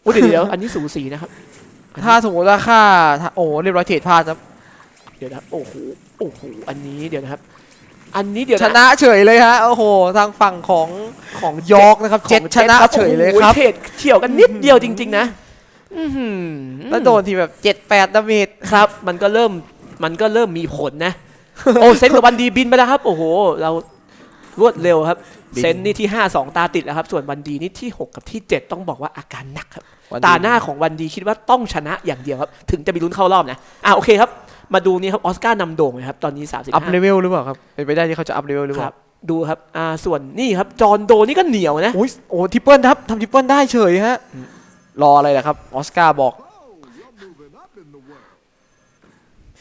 Speaker 1: อุ้ยเดี๋ยวเดี๋ยวอันนี้สูสีนะครับ
Speaker 2: ถ้าสมมติว่าค่าถ้าโอ้เรียบร้อยเทรดพลาดครับ
Speaker 1: เดี๋ยวนะครับโอ้โหโอ้โหอันนี้เดี๋ยวนะครับ อันนี้เดี๋ยว
Speaker 2: ช
Speaker 1: นะ
Speaker 2: นะเฉยเลยฮะโอ้โห ทางฝั่งของ
Speaker 1: ของ
Speaker 2: ยอร์กนะครับ
Speaker 1: ของ
Speaker 2: เจ็ดชนะครับเฉยเลยครับ
Speaker 1: โอ้โหเทรดเฉี่ยวกันนิดเดียวจริง ๆ นะอื้อหือ
Speaker 2: แล้วโดนทีแบบเจ็ดแปดดาเมจ
Speaker 1: ครับ มันก็เริ่มมันก็เริ่มมีผลนะ โอ้เซนกับวันดีบินไปแล้วครับ โอ้โห เรารวดเร็วครับ
Speaker 2: บิน
Speaker 1: เซนนี่ที่5 2ตาติดแล้วครับ ส่วนวันดีนี่ที่6กับที่7ต้องบอกว่าอาการหนักครับ
Speaker 2: วัน
Speaker 1: ตา
Speaker 2: ดี
Speaker 1: หน้าของวันดีคิดว่าต้องชนะอย่างเดียวครับ ถึงจะมีลุ้นเข้ารอบนะอะโอเคครับ มาดูนี่ครับออสการ์นำโด่งเลยครับตอนนี้
Speaker 2: อัพเล
Speaker 1: 35
Speaker 2: เวลหรือเปล่าครับเป็นไปได้ที่เขาจะอัพเลเวลหรือ
Speaker 1: ค
Speaker 2: เป
Speaker 1: รั
Speaker 2: ล่า
Speaker 1: บดูครับอ่าส่วนนี่ครับจอห์นโดนี่ก็เหนียวนะ
Speaker 2: โอ้ยโอ้ทิปเปิลครับทำทิปเปิลได้เฉยฮะ
Speaker 1: อืม
Speaker 2: รออะไรล่ะครับออสการ์บอก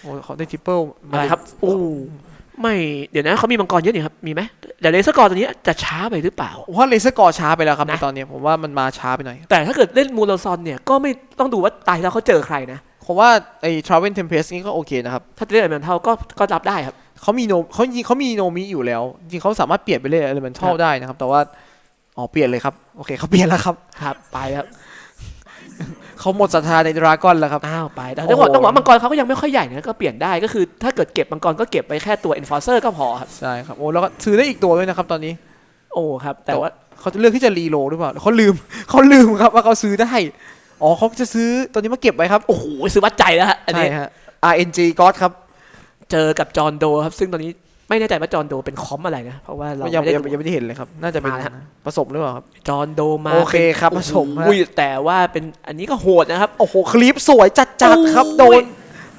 Speaker 2: โอ้ยเขาได้ทิปเปิล
Speaker 1: อะไรครับโอ้ ไม่เดี๋ยวนะเขามีมังกรเยอะนี่ครับ มีไหมแต่เลสกอร์ตัวนี้จะช้าไปหรือเปล่า
Speaker 2: ผมว่าเลเซอร์กอร์ช้าไปแล้วครับ
Speaker 1: นะ
Speaker 2: ในตอนนี้ผมว่ามันมาช้าไปหน่อย
Speaker 1: แต่ถ้าเกิดเล่นมูลซอนเนี่ยก็ไม่ต้องดูว่าตายแล้วเขาเจอใครนะ
Speaker 2: ผมว่าไอ้ทราเวนเทมเพสนี่ก็โอเคนะครับ
Speaker 1: ถ้าจะเล่นอะไรแบบเท่าก็ก็รับได้ครับ
Speaker 2: เขามีโนเขาจริงเขามีโนมิอยู่แล้ว จริงเขาสามารถเปลี่ยนไปเล่นเอลิเมนทัล
Speaker 1: ครับ
Speaker 2: ได้นะครับ แต่ว่า อ๋อ เปลี่ยนเลยครับ โอเคเขาเปลี่ยนแล้วครับ
Speaker 1: ครับ ไปครับ
Speaker 2: เขาหมดศรัทธาในดราก้อนแล้วครับ
Speaker 1: อ้าวไปแต่
Speaker 2: โอ้
Speaker 1: ต้อง
Speaker 2: โห
Speaker 1: บอกต้องบอกว่ามังกรเขาก็ยังไม่ค่อยใหญ่นะก็เปลี่ยนได้ก็คือถ้าเกิดเก็บมังกรก็เก็บไปแค่ตัว enforcer ก็พอครับ
Speaker 2: ใช่ครับ โอ้แล้วก็ซื้อได้อีกตัวด้วยนะครับตอนนี้
Speaker 1: โอ้ครับ แต่ว่า
Speaker 2: เขาจะเลือกที่จะรีโหลดหรือเปล่าเขาลืมเขาลืมครับว่าเขาซื้อได้ อ๋อเขาจะซื้อตัวนี้มาเก็บไว้ครับ
Speaker 1: โอ้โหซื้อวัดใจแล้วฮะอัน
Speaker 2: ใช่
Speaker 1: นี้
Speaker 2: ฮะ RNG God ครับ
Speaker 1: เจอกับจอห์นโดครับ ซึ่งตอนนี้ ไม่แน่ใจว่าจอห์นโดเป็นคอมอะไรนะ เพราะว่าเรา
Speaker 2: ยัง
Speaker 1: ไม่ได้
Speaker 2: ยัง
Speaker 1: ดู
Speaker 2: ยังไม่ได้เห็นเลยครับ น่าจะเป็น
Speaker 1: มาแล้ว
Speaker 2: ผสมหรือเปล่าครับ
Speaker 1: จอห์นโดมา
Speaker 2: โอเคครับ
Speaker 1: ป็น
Speaker 2: ผสมฮะ
Speaker 1: อุ้ยแต่ว่าเป็นอันนี้ก็โหดนะครับ
Speaker 2: โอ้โห คลิปสวยจัดจัดๆครับ
Speaker 1: โอ้ย
Speaker 2: โดน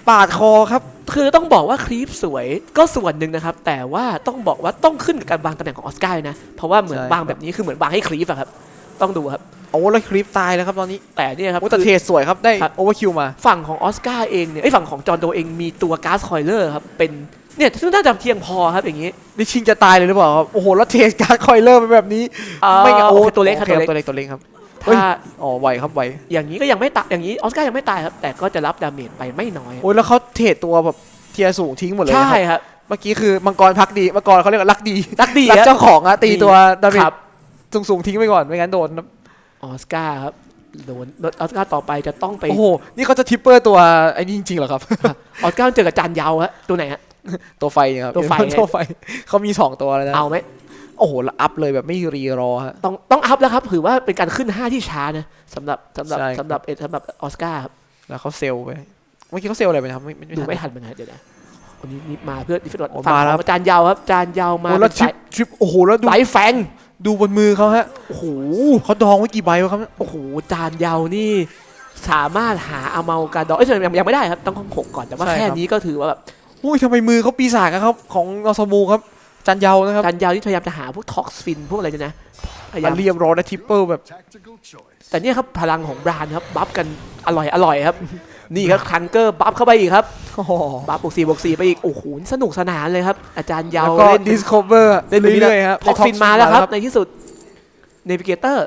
Speaker 2: ปาดคอครับ
Speaker 1: คือต้องบอกว่าคลิปสวยก็ส่วนหนึ่งนะครับ แต่ว่าต้องบอกว่าต้องขึ้นกับการวางตำแหน่งของออสการ์นะ เพราะว่าเหมือน
Speaker 2: ใช่
Speaker 1: วางแบบนี้คือเหมือนวางให้คลิปอะครับ ต้องดูครับ
Speaker 2: โอ้แล้วคลิปตายแล้วครับตอนนี้
Speaker 1: แต่เนี่ยครับ
Speaker 2: โอ้แต่
Speaker 1: คือ
Speaker 2: เทสสวยครับ ได้
Speaker 1: ครับ
Speaker 2: โอเวอร์คิวมา
Speaker 1: ฝั่งของออสการ์เองเนี่ยไอ้ยฝั่งของจอห์นโดเองมีตัวก๊าซคอยเลอร์ครับ เป็น เนี่ยซึ่งน่าจะเพียงพอครับอย่างนี้
Speaker 2: นี่ชิงจะตายเลยหรือเปล่าครับโอ้โหแล้วเทสการ์ดคอยเลอร์เป็นแบบนี้
Speaker 1: เอ่อ
Speaker 2: ไม่งั้น
Speaker 1: โอ
Speaker 2: โอ้
Speaker 1: เคตัวเล็กครับ
Speaker 2: โอ
Speaker 1: ตัวเล็ก
Speaker 2: ตัวเล็กตัวเล็กครับเฮ้ย
Speaker 1: ถ้า
Speaker 2: อ๋อไวครับไว
Speaker 1: อย่างนี้ก็ยังไม่ตายอย่างนี้ออสการ์ยังไม่ตายครับ แต่ก็จะรับดาเมจไปไม่น้อย
Speaker 2: โอ้ยแล้วเขาเทรดตัวแบบเทียร์สูงทิ้งหมดเลยนะ
Speaker 1: ใช่
Speaker 2: ครับ
Speaker 1: ครับ
Speaker 2: เมื่อกี้คือมังกรพักดีมังกรเขาเรียกว่ารักดี
Speaker 1: รักดี
Speaker 2: รัก
Speaker 1: ฮะ
Speaker 2: เจ้าของอะตีตัวดาเมจ
Speaker 1: ครับ
Speaker 2: สูงสูงๆทิ้งไปก่อนไม่งั้นโดนนะ
Speaker 1: ออสการ์ครับโดนออสการ์ต่อไปจะต้องไป
Speaker 2: โอ้โหนี่เขาจะทิปเปอร์ตัวไอ้นี่จริงๆเหรอครับ
Speaker 1: ออสการ์เจอกับจานยาวฮะตัวไหนฮะ
Speaker 2: ตัวไฟเนี่ยครับ
Speaker 1: ตัวไฟ
Speaker 2: ตัวไฟเขามีสองตัวแล้วนะ
Speaker 1: เอาไหม
Speaker 2: โอ้โหแล้วอัพเลยแบบไม่รีรอฮะ
Speaker 1: ต้องต้องอัพแล้วครับถือว่าเป็นการขึ้น5ที่ช้านะสำหรับสำหรับ
Speaker 2: ใช่ครับ
Speaker 1: สำหรับเอสำหรับออสการ์ครับ
Speaker 2: แล้วเขาเซลไปเมื่อกี้เขาเซลอะไรไปนะครับไม่ไม่
Speaker 1: ดู
Speaker 2: ทัน
Speaker 1: ไม่ทันเหมือนกันเดี๋ยวนะวันนี้นี่มาเพื่อดิฟิต
Speaker 2: โอ้
Speaker 1: ฝั่ง
Speaker 2: มา
Speaker 1: ข
Speaker 2: แล้
Speaker 1: อ
Speaker 2: ว
Speaker 1: งจานยาวครับจานยาวมา
Speaker 2: โอ้แล้ว
Speaker 1: เป็น
Speaker 2: ทริ
Speaker 1: สา
Speaker 2: ป
Speaker 1: ย
Speaker 2: ทริปโอ้โหแล้วดู
Speaker 1: ไหลแฟง
Speaker 2: ดูบนมือเขาฮะ
Speaker 1: โอ้โห
Speaker 2: เขาดองไว้กี่ใบวะครับ
Speaker 1: โอ้โหจานยาวนี่สามารถหาอาเมากาดอกเอ้ยยังยังไม่ได้ครับต้องหกก่อนแต่ว่า
Speaker 2: ใช่
Speaker 1: แค่
Speaker 2: ครับ
Speaker 1: นี้ก็ถือว่าแบบ
Speaker 2: อุ้ยทำไมมือเขาปีศาจกันครับ ของนอสมูครับ จันเยานะครับ
Speaker 1: จานยาวที่พยายามจะหาพวกท็อกซินพวกอะไรเนี่ยนะพยายาม
Speaker 2: เรียบร้อยนะทิปเปิลแบบ
Speaker 3: Tactical choice.
Speaker 1: แต่เนี่ยครับพลังของบรานครับบัฟกันอร่อยอร่อยครับ นี่ครับคังเกอร์บัฟเข้าไปอีกครับ
Speaker 2: โอ้โห
Speaker 1: บัฟบวกสี่บวกสี่ไปอีกโอ้โหสนุกสนานเลยครับ อาจารย์ยา
Speaker 2: แล้ววก็
Speaker 1: เล่น
Speaker 2: ดิสคัฟเวอร์
Speaker 1: เล่น
Speaker 2: เรื่อยๆครับ
Speaker 1: ท็อกซินมาแล้วครับ ในที่สุดเนวิเกเตอร์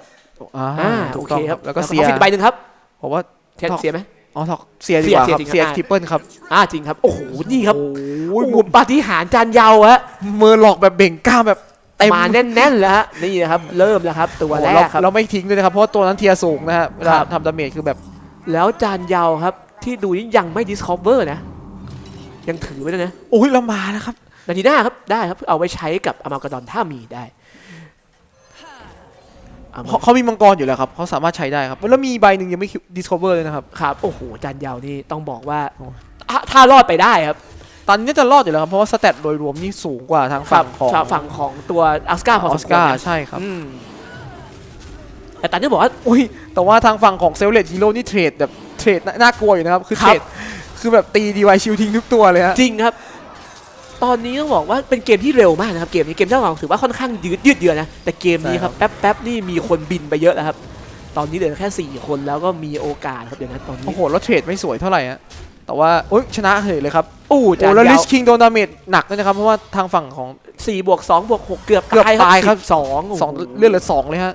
Speaker 2: อ่า
Speaker 1: อ่า
Speaker 2: ถู
Speaker 1: โอกเค
Speaker 2: ต้อง
Speaker 1: ครับ
Speaker 2: แล้วก็เสีย
Speaker 1: ท็อกซินใบหนึ่งครับ
Speaker 2: ผมว่า
Speaker 1: เสีย
Speaker 2: ท็อก
Speaker 1: เสียไหม
Speaker 2: อ๋อท็อกเสียดีกว่า
Speaker 1: เสีย
Speaker 2: ครับ
Speaker 1: จริงๆ
Speaker 2: เสีย
Speaker 1: อ่า
Speaker 2: ทิปเปิลครับ
Speaker 1: อ่าจริงครับ โอ้โห นี่ครับ
Speaker 2: โอ้
Speaker 1: โอ้
Speaker 2: ย
Speaker 1: โหปาฏิหาริย์จานยาวฮะ
Speaker 2: เมอร์หลอกแบบเบ่งกล้ามแบบเต็ม
Speaker 1: มาแน่นๆแล้วฮะนี่นะครับ เริ่มแล้วครับ ตัว
Speaker 2: โอ้
Speaker 1: แร
Speaker 2: เรา
Speaker 1: กครับ
Speaker 2: เราไม่ทิ้งด้วยนะครับ เพราะว่าตัวนั้นเทียร์สูงนะฮะเวลา
Speaker 1: ครับ
Speaker 2: ทำดาเมจคือแบบ
Speaker 1: แล้วจานยาวครับ ที่ดูนี่ยังไม่ discover นะ ยังถือไว้ด้วยนะ
Speaker 2: โอ้ยเรามาแล้วครับ
Speaker 1: นาทีหน้าครับได้ครับเอาไว้ใช้กับอมากาดอนถ้ามีได้ เอามา
Speaker 2: เขาเขามีมังกรอยู่แล้วครับเขาสามารถใช้ได้ครับ แล้วมีใบหนึ่งยังไม่ดิสคัฟเวอร์เลยนะครับ
Speaker 1: ครับ โอ้โหจานยาวนี่ต้องบอกว่า
Speaker 2: โอ้
Speaker 1: ถ้าถ้ารอดไปได้ครับ
Speaker 2: ตอนนี้น่าจะรอดอยู่แล้วครับ เพราะว่าสแตทโดยรวมนี่สูงกว่าทางฝั่งของ
Speaker 1: ฝั่งของตัวอัสกาพ
Speaker 2: อ
Speaker 1: อ
Speaker 2: อ
Speaker 1: ส
Speaker 2: ส
Speaker 1: กา
Speaker 2: การ์ใช่ครับ
Speaker 1: อืมแต่ตอนนี้บอกว่า
Speaker 2: อุ้ยแต่ว่าทางฝั่งของเซลเลตฮีโร่นี่เทรดแบบเทรดน่าน่ากลัวอยู่นะครับ คือ
Speaker 1: ค
Speaker 2: เท
Speaker 1: รั
Speaker 2: ร
Speaker 1: บ
Speaker 2: ดคือแบบตีดีไวชิลทิ้งทุกตัวเลยฮะ
Speaker 1: จริงครับ ตอนนี้ต้องบอกว่าเป็นเกมที่เร็วมากนะครับเกมนี้เกมเจ้าของถือว่าค่อนข้างยืดยืดเยื้อนะแต่เกมนี้ครับแป๊บแป๊บนี่มีคนบินไปเยอะแล้วครับตอนนี้เหลือแค่ 4 คนแล้วก็มีโอกาสครับเดี๋ยวนะตอนนี้
Speaker 2: โอ้โหแล้วเทรดไม่สวยเท่าไหร่ฮะแต่ว่าโอ้ยชนะเฉยเลยครับ
Speaker 1: อู้
Speaker 2: โอ้
Speaker 1: จาน
Speaker 2: แล้วลิ
Speaker 1: ยาว
Speaker 2: ชคิงโดนดาเมจหนักด้วยนะครับเพราะว่าทางฝั่งของ
Speaker 1: สี่บวกสองบวกหกเกือบ
Speaker 2: เกือบตายครับ
Speaker 1: สอง
Speaker 2: สองเลือดเหลือสองเลยฮะ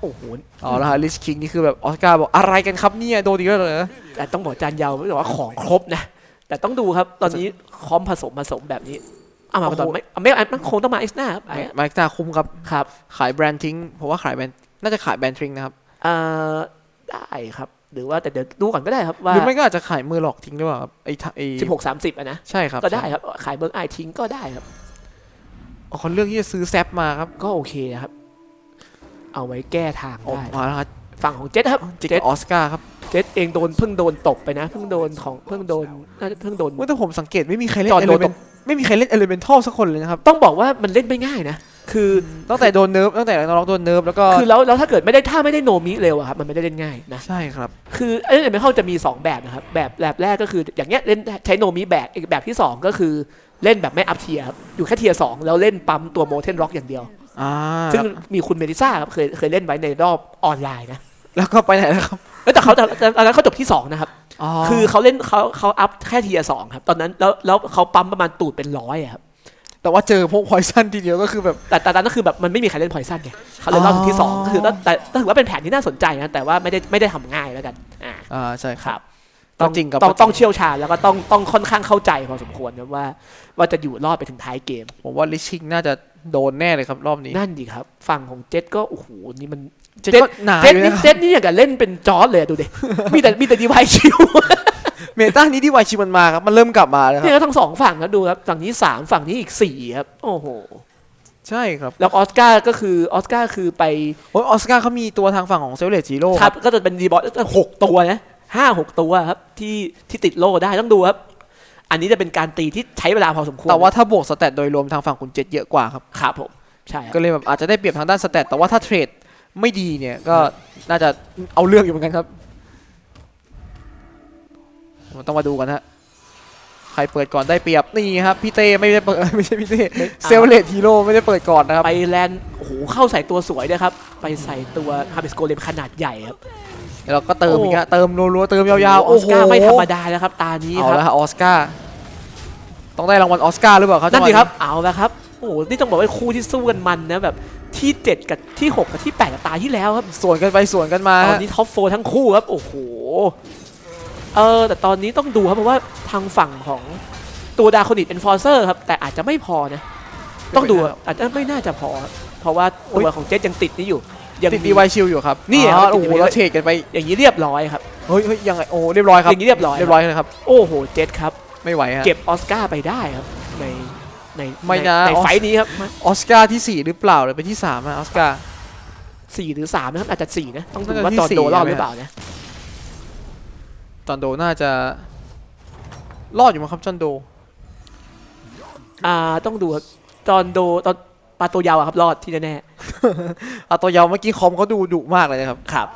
Speaker 1: โอ้โห
Speaker 2: เอาละฮะลิชคิงนี่คือแบบออสการ์บอกอะไรกันครับเนี่ยโดนอีกแล้วเหรอ
Speaker 1: แต่ต้องบอกจานยาวไม่บอกว่าของครบนะ แต่ต้องดูครับ ตอนนี้คอมผสมผสมแบบนี้เอามาตอนไม่เอาไม่มันคงต้องมาเอ็กซ์หน้าครับไอ้
Speaker 2: ไมค์ตาคุ้มครับ
Speaker 1: ครับ
Speaker 2: ขายแบรนด์ทิ้งเพราะว่าขายแบรนด์น่าจะขายแบรนด์ทิ้งนะครับ
Speaker 1: เอ่อได้ครับ หรือว่าแต่เดี๋ยวดูก่อนก็ได้ครับ
Speaker 2: ห
Speaker 1: ว่า
Speaker 2: รือไม่ก็อาจจะขายมือหลอกทิ้งหรือเปล่าครับไอ้ทะไอ้
Speaker 1: สิบหกสามสิบอะนะ
Speaker 2: ใช่ครับ
Speaker 1: ก็ได้ครับขายเบิร์กไอทิ้งก็ได้ครับ
Speaker 2: อ๋อเขาเลือกที่จะซื้อแซปมาครับ
Speaker 1: ก็โอเคครับ เอาไว้แก้ทาง
Speaker 2: โอ้
Speaker 1: ได้
Speaker 2: มาแล้วครับ
Speaker 1: ฝั่งของเจ็ตครับ
Speaker 2: จิก
Speaker 1: เจ็ต
Speaker 2: ออสการ์ครับ
Speaker 1: เจ็ตเองโดนเพิ่งโดนตกไปนะ เพิ่งโดนของเพิ่งโดนน่าจะเพิ่งโดน
Speaker 2: เมื่อแต่ผมสังเกตไม่มีใครเล่น
Speaker 1: จอห์น
Speaker 2: เอ
Speaker 1: โด
Speaker 2: ลิ
Speaker 1: น
Speaker 2: เม
Speaker 1: ต
Speaker 2: น
Speaker 1: ก
Speaker 2: ไม่มีใครเล่นเอลิเมนทัลสักคนเลยนะครับ
Speaker 1: ต้องบอกว่ามันเล่นไม่ง่ายนะ คือ
Speaker 2: ตั้งแต่โดนเนิร์ฟตั้งแต่น้องๆโดนเนิร์ฟแล้วก็
Speaker 1: คือแล้วแล้วถ้าเกิดไม่ได้ถ้าไม่ได้โนมิเร็วอะครับมันไม่ได้เล่นง่ายนะ
Speaker 2: ใช่ครับ
Speaker 1: คือเอ้ยไม่เข้าจะมี 2 แบบนะครับ แบบแบบแรกก็คืออย่างเงี้ยเล่นใช้โนมิแบกอีกแบบที่ 2 ก็คือเล่นแบบไม่อัพเทียร์ครับอยู่แค่เทียร์สองแล้วเล่นปั๊มตัวโมเทนร็อกอย่างเดียว
Speaker 2: อ่า
Speaker 1: ซึ่งมีคุณเมดิซ่าครับเคยเคยเล่นไว้ในรอบออนไลน์นะ
Speaker 2: แล้วก็ไปไหนแล้วครับ
Speaker 1: เอ้ยแต่เขาแต่แต่ตอนนั้นเขาจบที่2นะครับ คือเขาเล่นเขาเขาอัพแค่เทียร์สองครับ ตอนนั้นแล้วแล้วเขาปั๊มประมาณตูดเป็นร้อยอะครับ
Speaker 2: แต่ว่าเจอพวกพอยซันทีเดียวก็คือแบบ
Speaker 1: แต่แต่ตอนนั้นคือแบบมันไม่มีใครเล่นพอยซันไงเขาเลยรอบที่สองก็คือแต่แต่ถือว่าเป็นแผนที่น่าสนใจนะแต่ว่าไม่ได้ไม่ได้ทำง่ายแล้วกันอ่า
Speaker 2: อ่าใช่ค
Speaker 1: ครับรับ
Speaker 2: ก็จริงครับ
Speaker 1: ต้อง
Speaker 2: ก็จริง
Speaker 1: ต้องเชี่ยวชาญแล้วก็ต้องต้องค่อนข้างเข้าใจพอสมควรนะว่า ว่าจะอยู่รอดไปถึงท้ายเกม
Speaker 2: ผมว่าลิชิงน่าจะโดนแน่เลยครับรอบนี้
Speaker 1: นั่นดีครับ ฝั่งของเจ็ตก็โอ้โหนี่มัน
Speaker 2: เจ็ด
Speaker 1: เจ็ด
Speaker 2: ก็หนา
Speaker 1: เจ็ต
Speaker 2: อยู่
Speaker 1: นี่
Speaker 2: นะครับ
Speaker 1: เจ็ตนี่อย่างกับเล่นเป็นจอร์ดเลยอะดูดิมีแต่มีแต่ดีไวชิว
Speaker 2: เมตานี้ที่วายชิมันมาครับ มันเริ่มกลับมาแล้วค
Speaker 1: เนี่
Speaker 2: รับ
Speaker 1: ยทั้งสองฝั่งนะดูครับฝั่งนี้สามฝั่งนี้อีกสี่ครับ โอ้โห
Speaker 2: ใช่ครับ
Speaker 1: แล้วออสการ์ก็คือออสการ์คือไป
Speaker 2: โอ้ยออสการ์เขามีตัวทางฝั่งของเซลเลตจีโร่
Speaker 1: ครับ ก็จะเป็นดีบอสหกตัวนะห้าหกตัวครับที่ที่ติดโล่ได้ต้องดูครับ อันนี้จะเป็นการตีที่ใช้เวลาพอสมควร
Speaker 2: แต่ว่าถ้าบวกสแตทโดยรวมทางฝั่งคุณเจ็ดเยอะกว่าครับ
Speaker 1: ครับผมใช่ครับ
Speaker 2: ก็เลยแบบอาจจะได้เปรียบทางด้านสแตทแต่ว่าถ้าเทรด ไม่ดีเนี่ยก็น่าจะเอาเรื่องอยู่เหมือนกันครับมันต้องมาดูกันฮะใครเปิดก่อนได้เปรียบนี่ครับพี่เต้ไม่ได้เปิดไม่ใช่พี่เต้เซลเลตฮีโร่ไม่ได้เปิดก่อนนะครับ
Speaker 1: ไปแลนด์โอ้โหเข้าใส่ตัวสวยด้วยครับไปใส่ตัวฮาบิสโกเลมขนาดใหญ่ครับ
Speaker 2: แล้วก็เติมอีกฮะเติมรัวๆเติมยาวๆ
Speaker 1: ออสการ์
Speaker 2: โโห
Speaker 1: ไม่ธรรมดาแล้วครับตานี้
Speaker 2: เอา
Speaker 1: ครับ
Speaker 2: ละฮะออสการ์ต้องได้รางวัลออสการ์หรือเปล่าครับ
Speaker 1: นั่น
Speaker 2: จังหวะ
Speaker 1: ดีครับเอาแล้วครับโอ้โหนี่ต้องบอกว่าคู่ที่สู้กันมันนะแบบ ที่ 7 กับที่ 6 กับที่ 8 กับตาที่แล้วครับ
Speaker 2: สวนกันไปสวนกันมา
Speaker 1: ตอน
Speaker 2: ฮะ
Speaker 1: นี้ท็อปโฟทั้งคู่ครับ โอ้โหเออแต่ตอนนี้ต้องดูครับเพราะว่าทางฝั่งของตัวดาคอนิตเอนฟอร์เซอร์ครับ แต่อาจจะไม่พอนะ ต้องดูอะอาจจะไม่น่าจะพอครับเพราะว่าตัวของเจสยังติดนี่อยู่ยัง
Speaker 2: ติด
Speaker 1: มี
Speaker 2: ดีไวชิลอยู่ครับ
Speaker 1: นี่
Speaker 2: อ๋อ
Speaker 1: ครับ
Speaker 2: โอ้โห
Speaker 1: ติด DIY
Speaker 2: แล้วเทรดกันไป
Speaker 1: อย่างนี้เรียบร้อยครับ
Speaker 2: เฮ้ยเฮ้ยยังไงโอ้เรียบร้อยครับ
Speaker 1: อย่างนี้เรียบร้อย
Speaker 2: เรียบร้อยเลยครับ
Speaker 1: โอ้โหเจสครับ
Speaker 2: ไม่ไหวฮะ
Speaker 1: เก็บออสการ์ไปได้ครับ ในใน
Speaker 2: ไม่นะ
Speaker 1: ใน
Speaker 2: ออส
Speaker 1: ไฟท์นี้ครับ
Speaker 2: ออสการ์ที่ 4 หรือเปล่าหรือเป็นที่3อะออสการ์
Speaker 1: สี่หรือสามนะครับอาจจะสี่นะต้องดู
Speaker 2: น่าจะ
Speaker 1: ว่า
Speaker 2: ที่
Speaker 1: จอร์
Speaker 2: สี่
Speaker 1: โดรอด
Speaker 2: ใช่ไหม
Speaker 1: หรือเปล่านะ
Speaker 2: จอห์นโดน่าจะ รอดอยู่มั้งครับจอห์นโด
Speaker 1: อ่าต้องดูครับจอร์โดตอนปลาตัวยาวอะครับรอดที่แน่
Speaker 2: เอาตัวยาวเมื่อกี้คอมเขาดูดุมากเลยนะครับ
Speaker 1: ๆครับ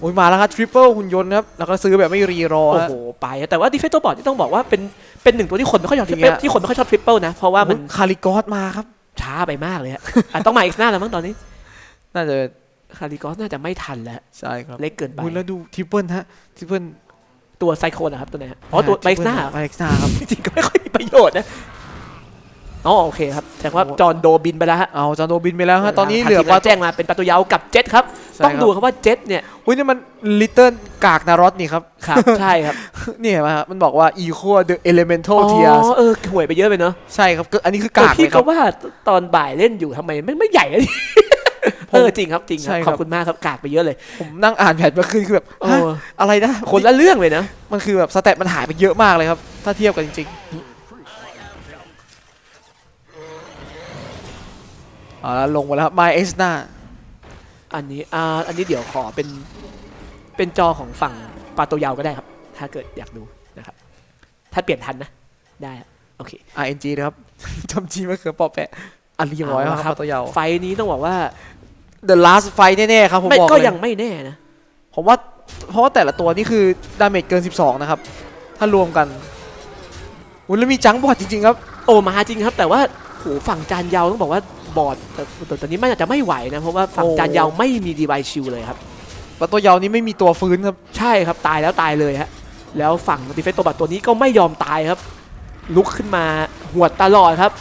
Speaker 2: โอ้ยมาแล้วครับทริปเปิลหุ่นยนต์ครับแล้วก็ซื้อแบบไม่รีรอ
Speaker 1: โอ้
Speaker 2: ฮะ
Speaker 1: โหไปอะแต่ว่าดิเฟตโตบอร์ดที่ต้องบอกว่าเป็น เป็นหนึ่งตัวที่คนไม่ค่อยชอบ
Speaker 2: จริง
Speaker 1: ทริปเปิล
Speaker 2: ฮะ
Speaker 1: ที่คนไม่ค่อยชอบทริปเปิลนะ เพราะว่ามัน
Speaker 2: คาริกอสมาครับ
Speaker 1: ช้าไปมากเลยฮะอะต้องมาอีกหน้าแล้วมั้งตอนนี้
Speaker 2: น่าจะ
Speaker 1: คาริกอสน่าจะไม่ทันแล้ว
Speaker 2: ใช่ครับ
Speaker 1: เล็กเกินไป
Speaker 2: โอ้ยแล้วดูทริปเปิลฮะทริปเปิล
Speaker 1: ตัวไซโคนนะครับตัวไหนฮะอ๋อตัวไบซ์หน้า
Speaker 2: ไบซ์หน้าครับ
Speaker 1: จริงๆก็ไม่ค่อยมีประโยชน์นะ อ๋อโอเคครับแต่ว่า
Speaker 2: โอ้
Speaker 1: จอห์นโดบินไปแล้วฮะ
Speaker 2: เอาจอห์นโดบินไปแล้วฮะตอนนี้
Speaker 1: ทาง
Speaker 2: เหลือ
Speaker 1: ทีม
Speaker 2: ป
Speaker 1: งา
Speaker 2: ลาน
Speaker 1: แจ้งมาเป็นประตูยาวกับเจ็ตครับ
Speaker 2: ใช่
Speaker 1: ต้อง
Speaker 2: ครับ
Speaker 1: ดูครับว่าเจ็ตเนี่ย
Speaker 2: อุ้ยนี่มันลิตเติ้ลกากนารอสนี่ครับ
Speaker 1: ครับ ใช่ครับ
Speaker 2: นี่เห็นไหมครับมันบอกว่า equal the elemental tiers
Speaker 1: อ๋อเออห่วยไปเยอะไปเนาะ
Speaker 2: ใช่ครับก็อันนี้คือ
Speaker 1: แต่
Speaker 2: กาก
Speaker 1: พี่
Speaker 2: เลยค
Speaker 1: ก็
Speaker 2: รับ
Speaker 1: ว่าตอนบ่ายเล่นอยู่ทำไมไม่ไม่ใหญ่เลยเออจริงครับจริงค
Speaker 2: ใช่
Speaker 1: รับ
Speaker 2: ครับ
Speaker 1: ขอบคุณมากครับกากไปเยอะเลย
Speaker 2: ผมนั่งอ่านแผนเมื่อคืนคือแบบ
Speaker 1: เอ
Speaker 2: ฮะ
Speaker 1: อ
Speaker 2: อะไรนะ
Speaker 1: คนละเรื่องเลยนะ
Speaker 2: มันคือแบบสเตตมันหายไปเยอะมากเลยครับ ถ้าเทียบกันจริง เอาละลงมาแล้วครับ My S หน้า
Speaker 1: อันนี้อ่าอันนี้เดี๋ยวขอเป็นเป็นจอของฝั่งปาโตยาวก็ได้ครับ ถ้าเกิดอยากดูนะครับ ถ้าเปลี่ยนทันนะ ได้ครับโอเค
Speaker 2: RNG นะครับ จำจีมะเขือเปอแปะอันเรียบร้อย
Speaker 1: เอา
Speaker 2: ค
Speaker 1: ละครั
Speaker 2: รับบตัวยาว
Speaker 1: ไฟล์นี้ต้องบอกว่า
Speaker 2: The Last Fight แน่ๆครับผม
Speaker 1: ไม่
Speaker 2: บอก
Speaker 1: ก็
Speaker 2: เลย
Speaker 1: ยังไม่แน่นะ
Speaker 2: ผมว่าเพราะว่าแต่ละตัวนี่คือดาเมจเกิน 12 นะครับ ถ้ารวมกันอุ้ยแล้วมีจังบอดจริงๆครับ
Speaker 1: โอ้มาจริงครับ แต่ว่าโหฝั่งจานยาวต้องบอกว่า บอร์ดแต่แต่ตอนนี้มันอาจจะไม่ไหวนะเพราะว่าฝั่ง
Speaker 2: โอ้
Speaker 1: จานยาวไม่มีดีไวชิลเลยครับ
Speaker 2: แล้วตัวยาวนี้ไม่มีตัวฟื้นครับ
Speaker 1: ใช่ครับตายแล้วตายเลยฮะแล้วฝั่งดิเฟนตัวบัตตัวนี้ก็ไม่ยอมตายครับ ลุกขึ้นมาหวดตลอดครับ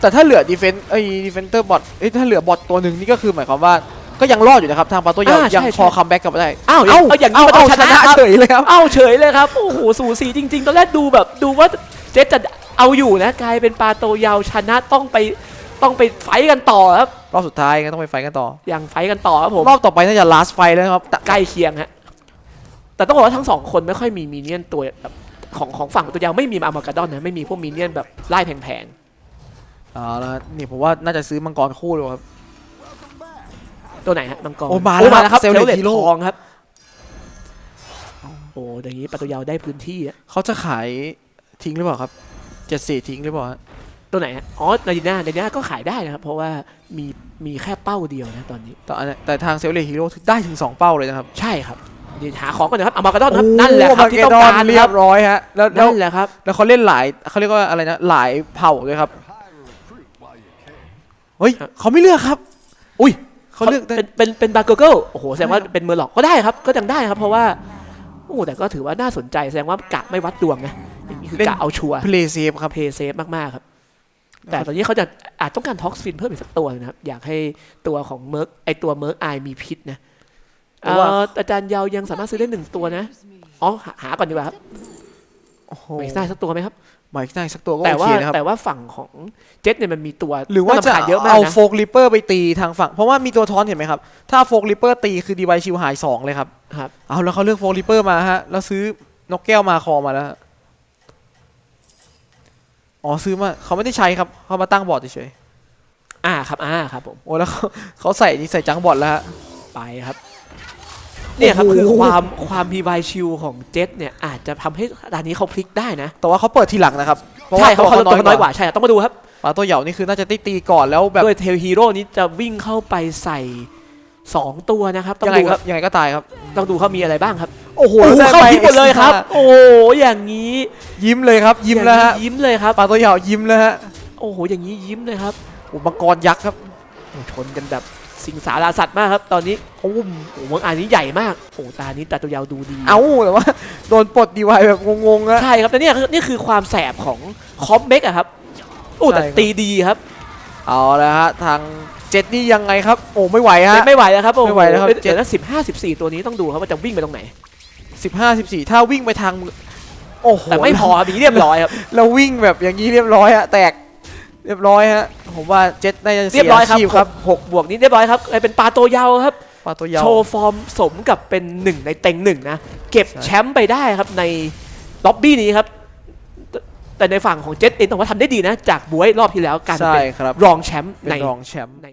Speaker 2: แต่ถ้าเหลือดีเฟนต์ไอ้ดีเฟนเตอร์บอทเอ้ยถ้าเหลือบอทตัวหนึ่งนี่ก็คือหมายความว่าก็ยังรอดอยู่นะครับทางปาโตยาว
Speaker 1: อ่าใช่
Speaker 2: ยัง
Speaker 1: ใช่
Speaker 2: พอคัมแบ็กกลับมาได้
Speaker 1: อ้าวเอาอย่างนี้
Speaker 2: เอา
Speaker 1: มัน
Speaker 2: เอา
Speaker 1: ต้อง
Speaker 2: ช
Speaker 1: ช
Speaker 2: นะ
Speaker 1: นะครับ
Speaker 2: เฉยเลยครับ
Speaker 1: เอ้าเฉยเลยครับโอ้โหสูสีจริง ๆ ตอนแรกดูแบบดูว่าเจสจะเอาอยู่นะกลายเป็นปาโตยาวชนะต้องไป ต้องไปไฟท์กันต่อครับ
Speaker 2: รอบสุดท้ายก็ต้องไปไฟกันต่อ
Speaker 1: อย่างไฟท์กันต่อครับผม
Speaker 2: รอบต่อไปน่าจะ last fight แล้วครับแต่
Speaker 1: ใกล้เคียงฮะแต่ต้องบอกว่าทั้งสองคนไม่ค่อยมีมีเนียนตัวแบบของของฝั่งตัวยาวไม่มีอามากาดอนนะไม่มีพวกมีเนียนแบบไล่แพง
Speaker 2: เอาละนี่ผมว่าน่าจะซื้อมังกรคู่เลยครับ
Speaker 1: ๆตัวไหนฮะมังกร
Speaker 2: โอ้มาแล้ว
Speaker 1: มาแล้วครับ
Speaker 2: เซล
Speaker 1: เซ
Speaker 2: เล
Speaker 1: ล
Speaker 2: ต
Speaker 1: เลต
Speaker 2: ฮีโร่
Speaker 1: ทองครับโอ้อย่างนี้ปาโตยาวได้พื้นที่อะ
Speaker 2: เขาจะขายทิ้งหรือเปล่าครับเจ็ดสี่ทิ้งหรือเปล่าฮะ
Speaker 1: ตัวไหนฮะอ๋อนาดีน่านาดีน่าก็ขายได้นะครับ เพราะว่ามีมีแค่เป้าเดียวนะตอนนี้
Speaker 2: แต่อันนั้นแต่ทางเซลเลฮีโร่ได้ถึง 2 เป้าเลยนะครับ
Speaker 1: ใช่ครับเดี๋ยวหาของก่อนนะครับเอามากระดอนครับ นั่นแหละครับ
Speaker 2: โที่
Speaker 1: ต้องการ
Speaker 2: เรี
Speaker 1: ค
Speaker 2: ย
Speaker 1: รับบ
Speaker 2: ร้อยฮะแล้วแล้ว
Speaker 1: นั่นแหละครับ
Speaker 2: แล้วเขาเล่นหลายเขาเรียกว่าอะไรนะหลายเผ่าด้วยครับเฮ้ยเขาไม่เลือกครับ อุ้ยเขาเลือกได้
Speaker 1: เป็นเป็นเป็นบาร์เกอร์เกิลโอ้โหแสดงว่าเป็นเมอร์ล็อกก็ได้ครับ ก็ยังได้ครับ เพราะว่าโอ้แต่ก็ถือว่าน่าสนใจแสดงว่ากะไม่วัดดวงนะอย่างนี้คือกะเอาชัวร์
Speaker 2: เพลย์เซฟครับ
Speaker 1: เพย์เซฟมากๆครับ แต่ตอนนี้เขาจะอาจต้องการท็อกซินเพิ่มอีกสักตัวหนึงนะครับ อยากให้ตัวของเมิร์กไอตัวเมิร์กไอมีพิษนะ
Speaker 2: เพราะว่า
Speaker 1: เอ่ออาจารย์เยาวยังสามารถซื้อได้หนึ่งตัวนะอ๋อหาหาก่อนดีกว่าครับ
Speaker 2: โอ้โห
Speaker 1: ไม่ได้สักตัวไหมครับ
Speaker 2: หมายได้สักตัวก็
Speaker 1: แต่
Speaker 2: โอ
Speaker 1: ว่า
Speaker 2: เคนะครับ
Speaker 1: แต่ว่าฝั่งของเจ็ตเนี่ยมันมีตัว
Speaker 2: หรือว่าจะ
Speaker 1: น่รำคญเยอะมาก
Speaker 2: เอา
Speaker 1: นะ
Speaker 2: โฟกลิปเปอร์ไปตีทางฝั่ง เพราะว่ามีตัวทอนเห็นไหมครับ ถ้าโฟกลิปเปอร์ตีคือดีไวชิวหายสองเลยครับ
Speaker 1: ครับ
Speaker 2: เอาแล้วเขาเลือกโฟกลิปเปอร์มาฮะแล้วซื้อนกแก้วมาคอมาแล้วฮะ อ๋อซื้อมาเขาไม่ได้ใช้ครับเขามาตั้งบอร์ดเฉย
Speaker 1: อ่าครับอ่าครับผม
Speaker 2: ๆโอ้แล้วเขาเขาใส่นี่ใส่จังบอร์ดแล้วฮะ
Speaker 1: ไปครับ เนี่ยครับ
Speaker 2: โอ้โห
Speaker 1: คือความความพีวายชิลของเจ็ตเนี่ยอาจจะทำให้ด่านนี้เขาพลิกได้นะ
Speaker 2: แต่ว่าเขาเปิดทีหลังนะครับเพราะ
Speaker 1: ใช่
Speaker 2: ว่า
Speaker 1: เขา
Speaker 2: ตัว
Speaker 1: เขา
Speaker 2: เขา
Speaker 1: ตัว
Speaker 2: น้
Speaker 1: น้
Speaker 2: อ
Speaker 1: อยย
Speaker 2: ก
Speaker 1: ก
Speaker 2: ว่า
Speaker 1: ว่าใช่ต้องมาดูครับ
Speaker 2: ปลาตัวเหยานี่คือน่าจะได้ตีก่อนแล้วแบบ
Speaker 1: ด้วยเทลฮีโร่นี้จะวิ่งเข้าไปใส่ 2ตัวนะครับต้อง
Speaker 2: ยังไง
Speaker 1: ดู
Speaker 2: ก็
Speaker 1: ครับ
Speaker 2: ยังไงก็ตายครับ
Speaker 1: ต้องดูเขามีอะไรบ้างครับ
Speaker 2: โอ้โห
Speaker 1: โอ้โห
Speaker 2: ได้
Speaker 1: เข้า
Speaker 2: ไป
Speaker 1: ยิ้มหมดเลยครับ
Speaker 2: X5
Speaker 1: โอ้โหอย่างนี้
Speaker 2: ยิ้มเลยครับ ยิ้มแล้วฮะ
Speaker 1: อย่างนี้ยิ้มเลยครับ
Speaker 2: ปลาตัวเหยายิ้มแล้วฮะ
Speaker 1: โอ้โหอย่างนี้ยิ้มเลยครับ
Speaker 2: โอ้มังกรยักษ์ครับ
Speaker 1: โอ้ชนกันแบบสิงสาราสัตว์มากครับ ตอนนี้โอ้โหโอ้โหอันนี้ใหญ่มากโอ้โหตานี้ตาตัวยาวดูดี
Speaker 2: เอ้าแต่ว่าโดนปลดดีไวแบบงงๆอะ
Speaker 1: ใช่ครับแต่เนี่ยคือนี่คือความแสบของคอมเบกอะครับโอ้แต่
Speaker 2: ใช่ครับ
Speaker 1: ตีดีครับ
Speaker 2: เอาละฮะทาง เจ็ดนี่ยังไงครับ โอ้ไม่ไหวฮะ
Speaker 1: ไม่ไหวแล้วครับโอ้โไม่
Speaker 2: ไหวแล้วครับ
Speaker 1: เดี๋ยวนะสิบห้าสิบสี่ตัวนี้ต้องดูครับว่าจะวิ่งไปตรงไหน
Speaker 2: สิบห้าสิบสี่ถ้าวิ่งไปทางมือโอ้โห
Speaker 1: แต่ไม่พอครับอย่างนี้เรียบร้อยครับ
Speaker 2: แล้ววิ่งแบบอย่างนี้เรียบร้อยฮะแตกเรียบร้อยฮะผมว่าเจ็ดน่าจะเสี
Speaker 1: เรียบร้อยครับ
Speaker 2: ชีพครับ
Speaker 1: หกบวกนี้เรียบร้อยครับกลายเป็นปลาตัวยาวครับ
Speaker 2: ปลาตัวยาว
Speaker 1: โชว์ฟอร์มสมกับเป็นหนึ่งในเต็งหนึ่งนะเก็บ
Speaker 2: ใช่
Speaker 1: แชมป์ไปได้ครับในล็อบบี้นี้ครับแต่แต่ในฝั่งของเจ็ตเองต้องว่าทำได้ดีนะ จากบวยรอบที่แล้วกลาร
Speaker 2: ใช่
Speaker 1: เป็น
Speaker 2: ครับ
Speaker 1: รองแชมป์
Speaker 2: เป็น
Speaker 1: ใน
Speaker 2: รองแชมป์
Speaker 1: ใน